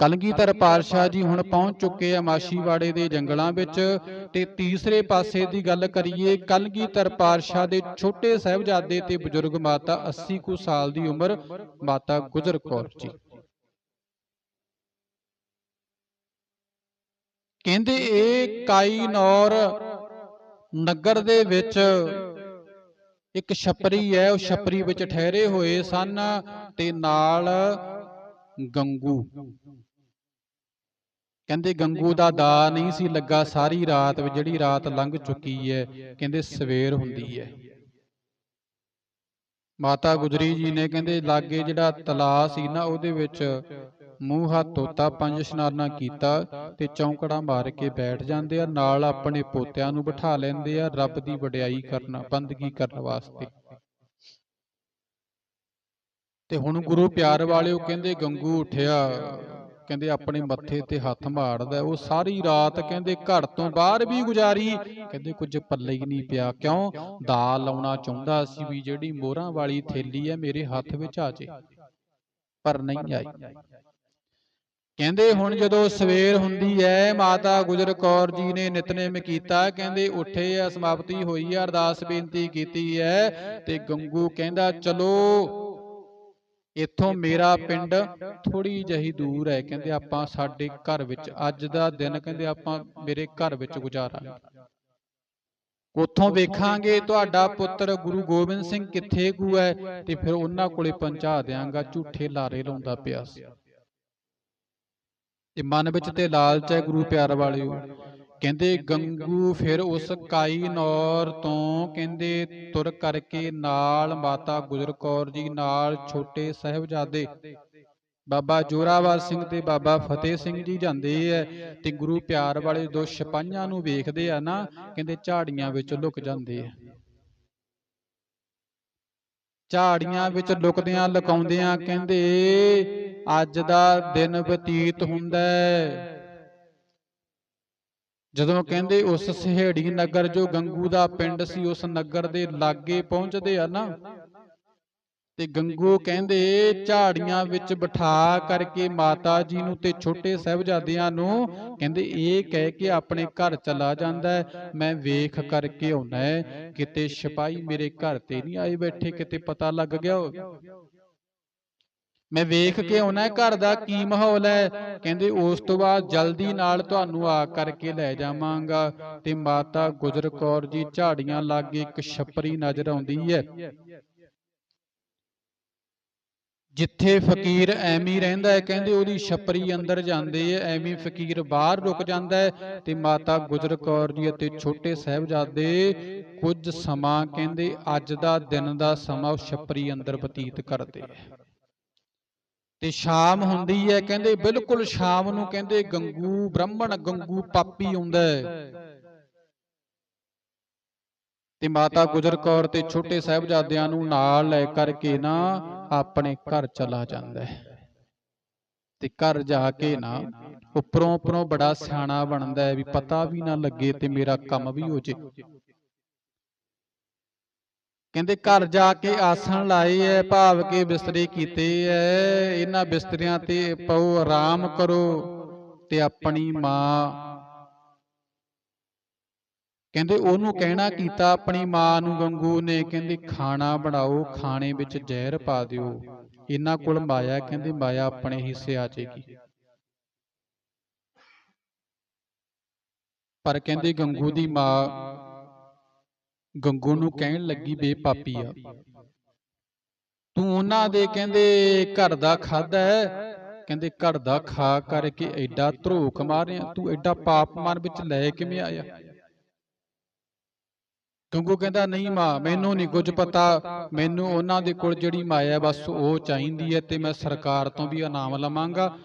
ਕਲਗੀਧਰ ਪਾਤਸ਼ਾਹ ਜੀ ਹੁਣ ਪਹੁੰਚ ਚੁੱਕੇ ਆ ਮਾਸ਼ੀਵਾੜੇ ਦੇ ਜੰਗਲਾਂ ਵਿੱਚ। ਤੇ ਤੀਸਰੇ ਪਾਸੇ ਦੀ ਗੱਲ ਕਰੀਏ ਕਲਗੀਧਰ ਪਾਤਸ਼ਾਹ ਦੇ ਛੋਟੇ ਸਹਿਬਜ਼ਾਦੇ ਤੇ ਬਜ਼ੁਰਗ ਮਾਤਾ 80 ਕੁ ਸਾਲ ਦੀ ਉਮਰ ਮਾਤਾ ਗੁਜਰ ਕੌਰ ਜੀ। ਕਹਿੰਦੇ ਇਹ ਕਾਈ ਨੌਰ ਨਗਰ ਦੇ ਵਿੱਚ ਇੱਕ ਛਪਰੀ ਹੈ ਉਹ ਛਪਰੀ ਵਿੱਚ ਠਹਿਰੇ ਹੋਏ ਸਨ ਤੇ ਨਾਲ ਗੰਗੂ। ਕਹਿੰਦੇ ਗੰਗੂ ਦਾ ਦਾ ਨਹੀਂ ਸੀ ਲੱਗਾ ਸਾਰੀ ਰਾਤ ਵੀ ਜਿਹੜੀ ਰਾਤ ਲੰਘ ਚੁੱਕੀ ਹੈ ਕਹਿੰਦੇ ਸਵੇਰ ਹੁੰਦੀ ਹੈ। ਮਾਤਾ ਗੁਜਰੀ ਜੀ ਨੇ ਕਹਿੰਦੇ ਲਾਗੇ ਜਿਹੜਾ ਤਲਾ ਸੀ ਨਾ ਉਹਦੇ ਵਿੱਚ ਮੂੰਹ ਹੱਥ ਧੋਤਾ, ਪੰਜ ਇਸ਼ਨਾਨਾ ਕੀਤਾ ਤੇ ਚੌਂਕੜਾ ਮਾਰ ਕੇ ਬੈਠ ਜਾਂਦੇ ਆ, ਨਾਲ ਆਪਣੇ ਪੋਤਿਆਂ ਨੂੰ ਬਿਠਾ ਲੈਂਦੇ ਆ ਰੱਬ ਦੀ ਵਡਿਆਈ ਕਰਨਾ, ਬੰਦਗੀ ਕਰਨ ਵਾਸਤੇ। ਤੇ ਹੁਣ ਗੁਰੂ ਪਿਆਰ ਵਾਲਿਓ ਕਹਿੰਦੇ, ਗੰਗੂ ਉਠਿਆ। ਕਹਿੰਦੇ, ਆਪਣੇ ਮੱਥੇ ਤੇ ਹੱਥ ਮਾਰਦਾ ਉਹ ਸਾਰੀ ਰਾਤ ਕਹਿੰਦੇ, ਘਰ ਤੋਂ ਬਾਹਰ ਵੀ ਗੁਜ਼ਾਰੀ। ਕਹਿੰਦੇ, ਕੁਝ ਪੱਲੇ ਹੀ ਨਹੀਂ ਪਿਆ। ਕਿਉਂ? ਦਾ ਲਾਉਣਾ ਚਾਹੁੰਦਾ ਸੀ ਵੀ ਜਿਹੜੀ ਮੋਹਰਾਂ ਵਾਲੀ ਥੇਲੀ ਹੈ, ਮੇਰੇ ਹੱਥ ਵਿੱਚ ਆ ਜੇ। ਪਰ ਨਹੀਂ ਆਈ। ਕਹਿੰਦੇ ਹੁਣ ਜਦੋਂ ਸਵੇਰ ਹੁੰਦੀ ਹੈ, ਮਾਤਾ ਗੁਜਰ ਕੌਰ ਜੀ ਨੇ ਨਿਤਨੇਮ ਕੀਤਾ, ਕਹਿੰਦੇ ਉੱਠੇ ਆ, ਸਮਾਪਤੀ ਹੋਈ ਆ, ਅਰਦਾਸ ਬੇਨਤੀ ਕੀਤੀ ਹੈ ਤੇ ਗੰਗੂ ਕਹਿੰਦਾ, ਚਲੋ, ਇੱਥੋਂ ਮੇਰਾ ਪਿੰਡ ਥੋੜੀ ਜਹੀ ਦੂਰ ਹੈ। ਕਹਿੰਦੇ, ਆਪਾਂ ਸਾਡੇ ਘਰ ਵਿੱਚ, ਅੱਜ ਦਾ ਦਿਨ ਕਹਿੰਦੇ, ਆਪਾਂ ਮੇਰੇ ਘਰ ਵਿੱਚ ਗੁਜ਼ਾਰਾਂਗੇ। ਉੱਥੋਂ ਵੇਖਾਂਗੇ ਤੁਹਾਡਾ ਪੁੱਤਰ ਗੁਰੂ ਗੋਬਿੰਦ ਸਿੰਘ ਕਿੱਥੇ ਗੁ ਹੈ ਤੇ ਫਿਰ ਉਹਨਾਂ ਕੋਲੇ ਪਹੁੰਚਾ ਦਿਆਂਗਾ, ਝੂਠੇ ਲਾਰੇ ਲਾਉਂਦਾ ਪਿਆ ਸੀ। ਤੇ ਮਨ ਵਿੱਚ ਤੇ ਲਾਲਚ ਹੈ ਗੁਰੂ ਪਿਆਰ ਵਾਲਿਓ। ਕਹਿੰਦੇ ਗੰਗੂ ਫਿਰ ਉਸ ਕਾਈ ਨੌਰ ਤੋਂ ਕਹਿੰਦੇ ਤੁਰ ਕਰਕੇ ਨਾਲ ਮਾਤਾ ਗੁਜਰ ਕੌਰ ਜੀ ਨਾਲ ਛੋਟੇ ਸਹਿਬਜ਼ਾਦੇ। ਬਾਬਾ ਜੋਰਾਵਰ ਸਿੰਘ ਤੇ ਬਾਬਾ ਫਤਿਹ ਸਿੰਘ ਜੀ ਜਾਂਦੇ ਐ ਤੇ ਗੁਰੂ ਪਿਆਰ ਵਾਲੇ ਦੋ ਸਿਪਾਹੀਆਂ ਨੂੰ ਵੇਖਦੇ ਆ ਨਾ ਕਹਿੰਦੇ ਝਾੜੀਆਂ ਵਿੱਚ ਲੁਕ ਜਾਂਦੇ ਆ। ਝਾੜੀਆਂ ਵਿੱਚ ਲੁਕਦਿਆਂ ਲੁਕਾਉਂਦਿਆਂ ਕਹਿੰਦੇ ਅੱਜ ਦਾ ਦਿਨ ਬਤੀਤ ਹੁੰਦਾ ਜਦੋਂ ਕਹਿੰਦੇ ਉਸ ਸਿਹੜੀ ਨਗਰ ਜੋ ਗੰਗੂ ਦਾ ਪਿੰਡ ਸੀ ਉਸ ਨਗਰ ਦੇ ਲਾਗੇ ਪਹੁੰਚਦੇ ਆ ਨਾ। ਤੇ ਗੰਗੂ ਕਹਿੰਦੇ ਝਾੜੀਆਂ ਵਿੱਚ ਬਿਠਾ ਕਰਕੇ ਮਾਤਾ ਜੀ ਨੂੰ ਤੇ ਛੋਟੇ ਸਹਿਬਜ਼ਾਦਿਆਂ ਨੂੰ ਕਹਿੰਦੇ ਇਹ ਕਹਿ ਕੇ ਆਪਣੇ ਘਰ ਚਲਾ ਜਾਂਦਾ ਮੈਂ ਵੇਖ ਕਰਕੇ ਆਉਣਾ ਕਿਤੇ ਸਿਪਾਹੀ ਮੇਰੇ ਘਰ ਤੇ ਨਹੀਂ ਆਏ ਬੈਠੇ ਕਿਤੇ ਪਤਾ ਲੱਗ ਗਿਆ ਮੈਂ ਵੇਖ ਕੇ ਆਉਣਾ ਘਰ ਦਾ ਕੀ ਮਾਹੌਲ ਹੈ? ਕਹਿੰਦੇ ਉਸ ਤੋਂ ਬਾਅਦ ਜਲਦੀ ਨਾਲ ਤੁਹਾਨੂੰ ਆ ਕਰਕੇ ਲੈ ਜਾਵਾਂਗਾ। ਤੇ ਮਾਤਾ ਗੁਜਰ ਕੌਰ ਜੀ ਝਾੜੀਆਂ ਲਾਗੇ ਇੱਕ ਛੱਪਰੀ ਨਜ਼ਰ ਆਉਂਦੀ ਹੈ। ਜਿੱਥੇ ਫਕੀਰ ਐਵੇਂ ਰਹਿੰਦਾ ਹੈ, ਕਹਿੰਦੇ ਉਹਦੀ ਛਪਰੀ ਅੰਦਰ ਜਾਂਦੇ ਹੈ, ਐਵੇਂ ਫਕੀਰ ਬਾਹਰ ਰੁਕ ਜਾਂਦਾ ਹੈ ਤੇ ਮਾਤਾ ਗੁਜਰ ਕੌਰ ਜੀ ਅਤੇ ਛੋਟੇ ਸਾਹਿਬਜ਼ਾਦੇ ਕੁਝ ਸਮਾਂ ਕਹਿੰਦੇ ਅੱਜ ਦਾ ਦਿਨ ਦਾ ਸਮਾਂ ਉਹ ਛਪਰੀ ਅੰਦਰ ਬਤੀਤ ਕਰਦੇ ਹੈ। ਤੇ ਸ਼ਾਮ ਹੁੰਦੀ ਹੈ, ਕਹਿੰਦੇ ਬਿਲਕੁਲ ਸ਼ਾਮ ਨੂੰ ਕਹਿੰਦੇ ਗੰਗੂ ਬ੍ਰਾਹਮਣ, ਗੰਗੂ ਪਾਪੀ ਆਉਂਦਾ ਹੈ। ਤੇ ਮਾਤਾ ਗੁਜਰ ਕੌਰ ਤੇ ਛੋਟੇ ਸਾਹਿਬਜ਼ਾਦਿਆਂ ਨੂੰ ਨਾਲ ਲੈ ਕਰਕੇ ਨਾ ਆਪਣੇ ਘਰ ਚਲਾ ਜਾਂਦਾ ਹੈ। ਤੇ ਘਰ ਜਾ ਕੇ ਨਾ ਉੱਪਰੋਂ ਉੱਪਰੋਂ ਬੜਾ ਸਿਆਣਾ ਬਣਦਾ ਹੈ ਵੀ ਪਤਾ ਵੀ ਨਾ ਲੱਗੇ ਤੇ ਮੇਰਾ ਕੰਮ ਵੀ ਹੋ ਜੇ। ਕਹਿੰਦੇ ਘਰ ਜਾ ਕੇ ਆਸਣ ਲਾਏ ਐ ਭਾਵ ਕੇ ਬਿਸਤਰੇ ਕੀਤੇ ਐ ਇਹਨਾਂ ਬਿਸਤਰਿਆਂ ਤੇ ਪਓ ਆਰਾਮ ਕਰੋ ਤੇ ਆਪਣੀ ਮਾਂ ਕਹਿੰਦੇ ਉਹਨੂੰ ਕਹਿਣਾ ਕੀਤਾ ਆਪਣੀ ਮਾਂ ਨੂੰ ਗੰਗੂ ਨੇ ਕਹਿੰਦੇ ਖਾਣਾ ਬਣਾਓ ਖਾਣੇ ਵਿੱਚ ਜ਼ਹਿਰ ਪਾ ਦਿਓ। ਇਹਨਾਂ ਕੋਲ ਮਾਇਆ ਕਹਿੰਦੇ ਮਾਇਆ ਆਪਣੇ ਹਿੱਸੇ ਆ ਜਾਏਗੀ। ਪਰ ਕਹਿੰਦੇ ਗੰਗੂ ਦੀ ਮਾਂ ਗੰਗੂ ਨੂੰ ਕਹਿਣ ਲੱਗੀ ਬੇ ਪਾਪੀ ਆ। ਤੂੰ ਉਹਨਾਂ ਦੇ ਕਹਿੰਦੇ ਘਰ ਦਾ ਖਾਦਾ ਕਹਿੰਦੇ ਘਰ ਦਾ ਖਾ ਕਰਕੇ ਐਡਾ ਧਰੋਕ ਮਾਰਿਆ ਤੂੰ ਐਡਾ ਪਾਪ ਮਨ ਵਿੱਚ ਲੈ ਕਿਵੇਂ ਆਇਆ। ਗੰਗੂ ਕਹਿੰਦਾ, ਨਹੀਂ ਮਾਂ, ਮੈਨੂੰ ਨਹੀਂ ਕੁਝ ਪਤਾ। ਮੈਨੂੰ ਉਹਨਾਂ ਦੇ ਕੋਲ ਜਿਹੜੀ ਮਾਇਆ ਬਸ ਉਹ ਚਾਹੀਦੀ ਹੈ ਤੇ ਮੈਂ ਸਰਕਾਰ ਤੋਂ ਵੀ ਇਨਾਮ ਲਵਾਂਗਾ।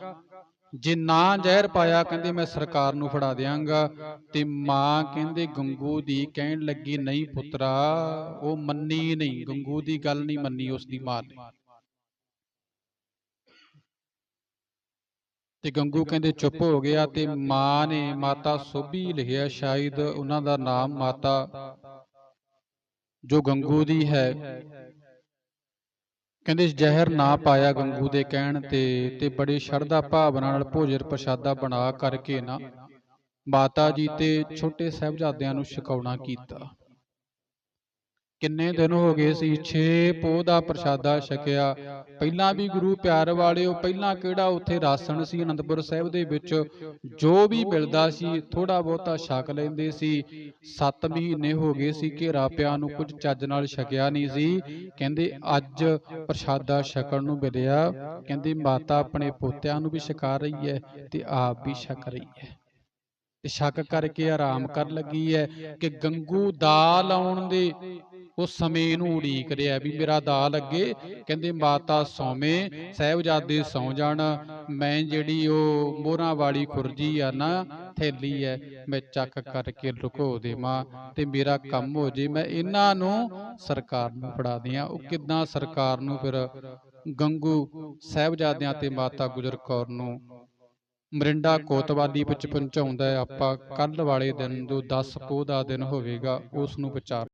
ਜੇ ਨਾ ਜ਼ਹਿਰ ਪਾਇਆ, ਕਹਿੰਦੇ ਮੈਂ ਸਰਕਾਰ ਨੂੰ ਫੜਾ ਦਿਆਂਗਾ। ਤੇ ਮਾਂ ਕਹਿੰਦੇ, ਗੰਗੂ ਦੀ ਕਹਿਣ ਲੱਗੀ, ਨਹੀਂ ਪੁੱਤਰਾ, ਉਹ ਮੰਨੀ ਨਹੀਂ। ਗੰਗੂ ਦੀ ਗੱਲ ਨਹੀਂ ਮੰਨੀ ਉਸ ਦੀ ਮਾਂ ਨੇ। ਤੇ ਗੰਗੂ ਕਹਿੰਦੇ, ਚੁੱਪ ਹੋ ਗਿਆ। ਤੇ ਮਾਂ ਨੇ ਮਾਤਾ ਸੋਭੀ ਲਿਖਿਆ, ਸ਼ਾਇਦ ਉਹਨਾਂ ਦਾ ਨਾਮ ਮਾਤਾ ਜੋ ਗੰਗੂ ਦੀ ਹੈ। ਕਹਿੰਦੇ ਜ਼ਹਿਰ ਨਾ ਪਾਇਆ ਗੰਗੂ ਦੇ ਕਹਿਣ ਤੇ ਤੇ ਬੜੀ ਸ਼ਰਧਾ ਭਾਵਨਾ ਨਾਲ ਭੋਜਨ ਪ੍ਰਸ਼ਾਦਾ ਬਣਾ ਕਰਕੇ ਨਾ ਮਾਤਾ ਜੀ ਤੇ ਛੋਟੇ ਸਾਹਿਬਜ਼ਾਦਿਆਂ ਨੂੰ ਛਕਾਉਣਾ ਕੀਤਾ। ਕਿੰਨੇ ਦਿਨ ਹੋ ਗਏ ਸੀ? 6 ਪੋਹ ਦਾ ਪ੍ਰਸ਼ਾਦਾ ਛਕਿਆ। ਪਹਿਲਾਂ ਵੀ ਗੁਰੂ ਪਿਆਰ ਵਾਲਿਓ ਪਹਿਲਾਂ ਕਿਹੜਾ ਉੱਥੇ ਰਾਸਣ ਸੀ? ਅਨੰਦਪੁਰ ਸਾਹਿਬ ਦੇ ਵਿੱਚ ਜੋ ਵੀ ਮਿਲਦਾ ਸੀ ਥੋੜਾ ਬਹੁਤਾ ਛਕ ਲੈਂਦੇ ਸੀ। 7 ਮਹੀਨੇ ਹੋ ਗਏ ਸੀ ਘੇਰਾ ਪਿਆ ਨੂੰ ਕੁਝ ਚੱਜ ਨਾਲ ਛਕਿਆ ਨਹੀਂ ਸੀ। ਕਹਿੰਦੇ ਅੱਜ ਪ੍ਰਸ਼ਾਦਾ ਛਕਣ ਨੂੰ ਮਿਲਿਆ। ਕਹਿੰਦੇ ਮਾਤਾ ਆਪਣੇ ਪੋਤਿਆਂ ਨੂੰ ਵੀ ਛਕਾ ਰਹੀ ਹੈ ਤੇ ਆਪ ਵੀ ਛਕ ਰਹੀ ਹੈ। ਤੇ ਸ਼ੱਕ ਕਰਕੇ ਆਰਾਮ ਕਰ ਲੱਗੀ ਹੈ ਕਿ ਗੰਗੂ ਦਾ ਲਾਉਣ ਦੇ ਉਸ ਸਮੇਂ ਨੂੰ ਉਡੀਕ ਰਿਹਾ ਵੀ ਮੇਰਾ ਦਾ ਲੱਗੇ ਕਹਿੰਦੇ ਮਾਤਾ ਸੌਵੇਂ, ਸਹਿਬਜ਼ਾਦੇ ਸੌ ਜਾਣ, ਮੈਂ ਜਿਹੜੀ ਉਹ ਮੋਹਰਾਂ ਵਾਲੀ ਖੁਰਜੀ ਆ ਨਾ, ਥੈਲੀ ਹੈ ਮੈਂ ਚੱਕ ਕਰਕੇ ਲੁਕੋ ਦੇਵਾਂ ਤੇ ਮੇਰਾ ਕੰਮ ਹੋ ਜੇ, ਮੈਂ ਇਹਨਾਂ ਨੂੰ ਸਰਕਾਰ ਨੂੰ ਫੜਾ ਦਿਆਂ। ਉਹ ਕਿੱਦਾਂ ਸਰਕਾਰ ਨੂੰ ਫਿਰ ਗੰਗੂ ਸਹਿਬਜ਼ਾਦਿਆਂ ਤੇ ਮਾਤਾ ਗੁਜਰ ਕੌਰ ਨੂੰ? ਮਰਿੰਡਾ ਕੋਤਵਾਲੀ ਵਿੱਚ ਪਹੁੰਚਾਉਂਦਾ ਹੈ ਆਪਾਂ ਕੱਲ ਵਾਲੇ ਦਿਨ ਜੋ 10 ਪੋਹ ਦਾ ਦਿਨ ਹੋਵੇਗਾ, ਉਸ ਨੂੰ ਵਿਚਾਰ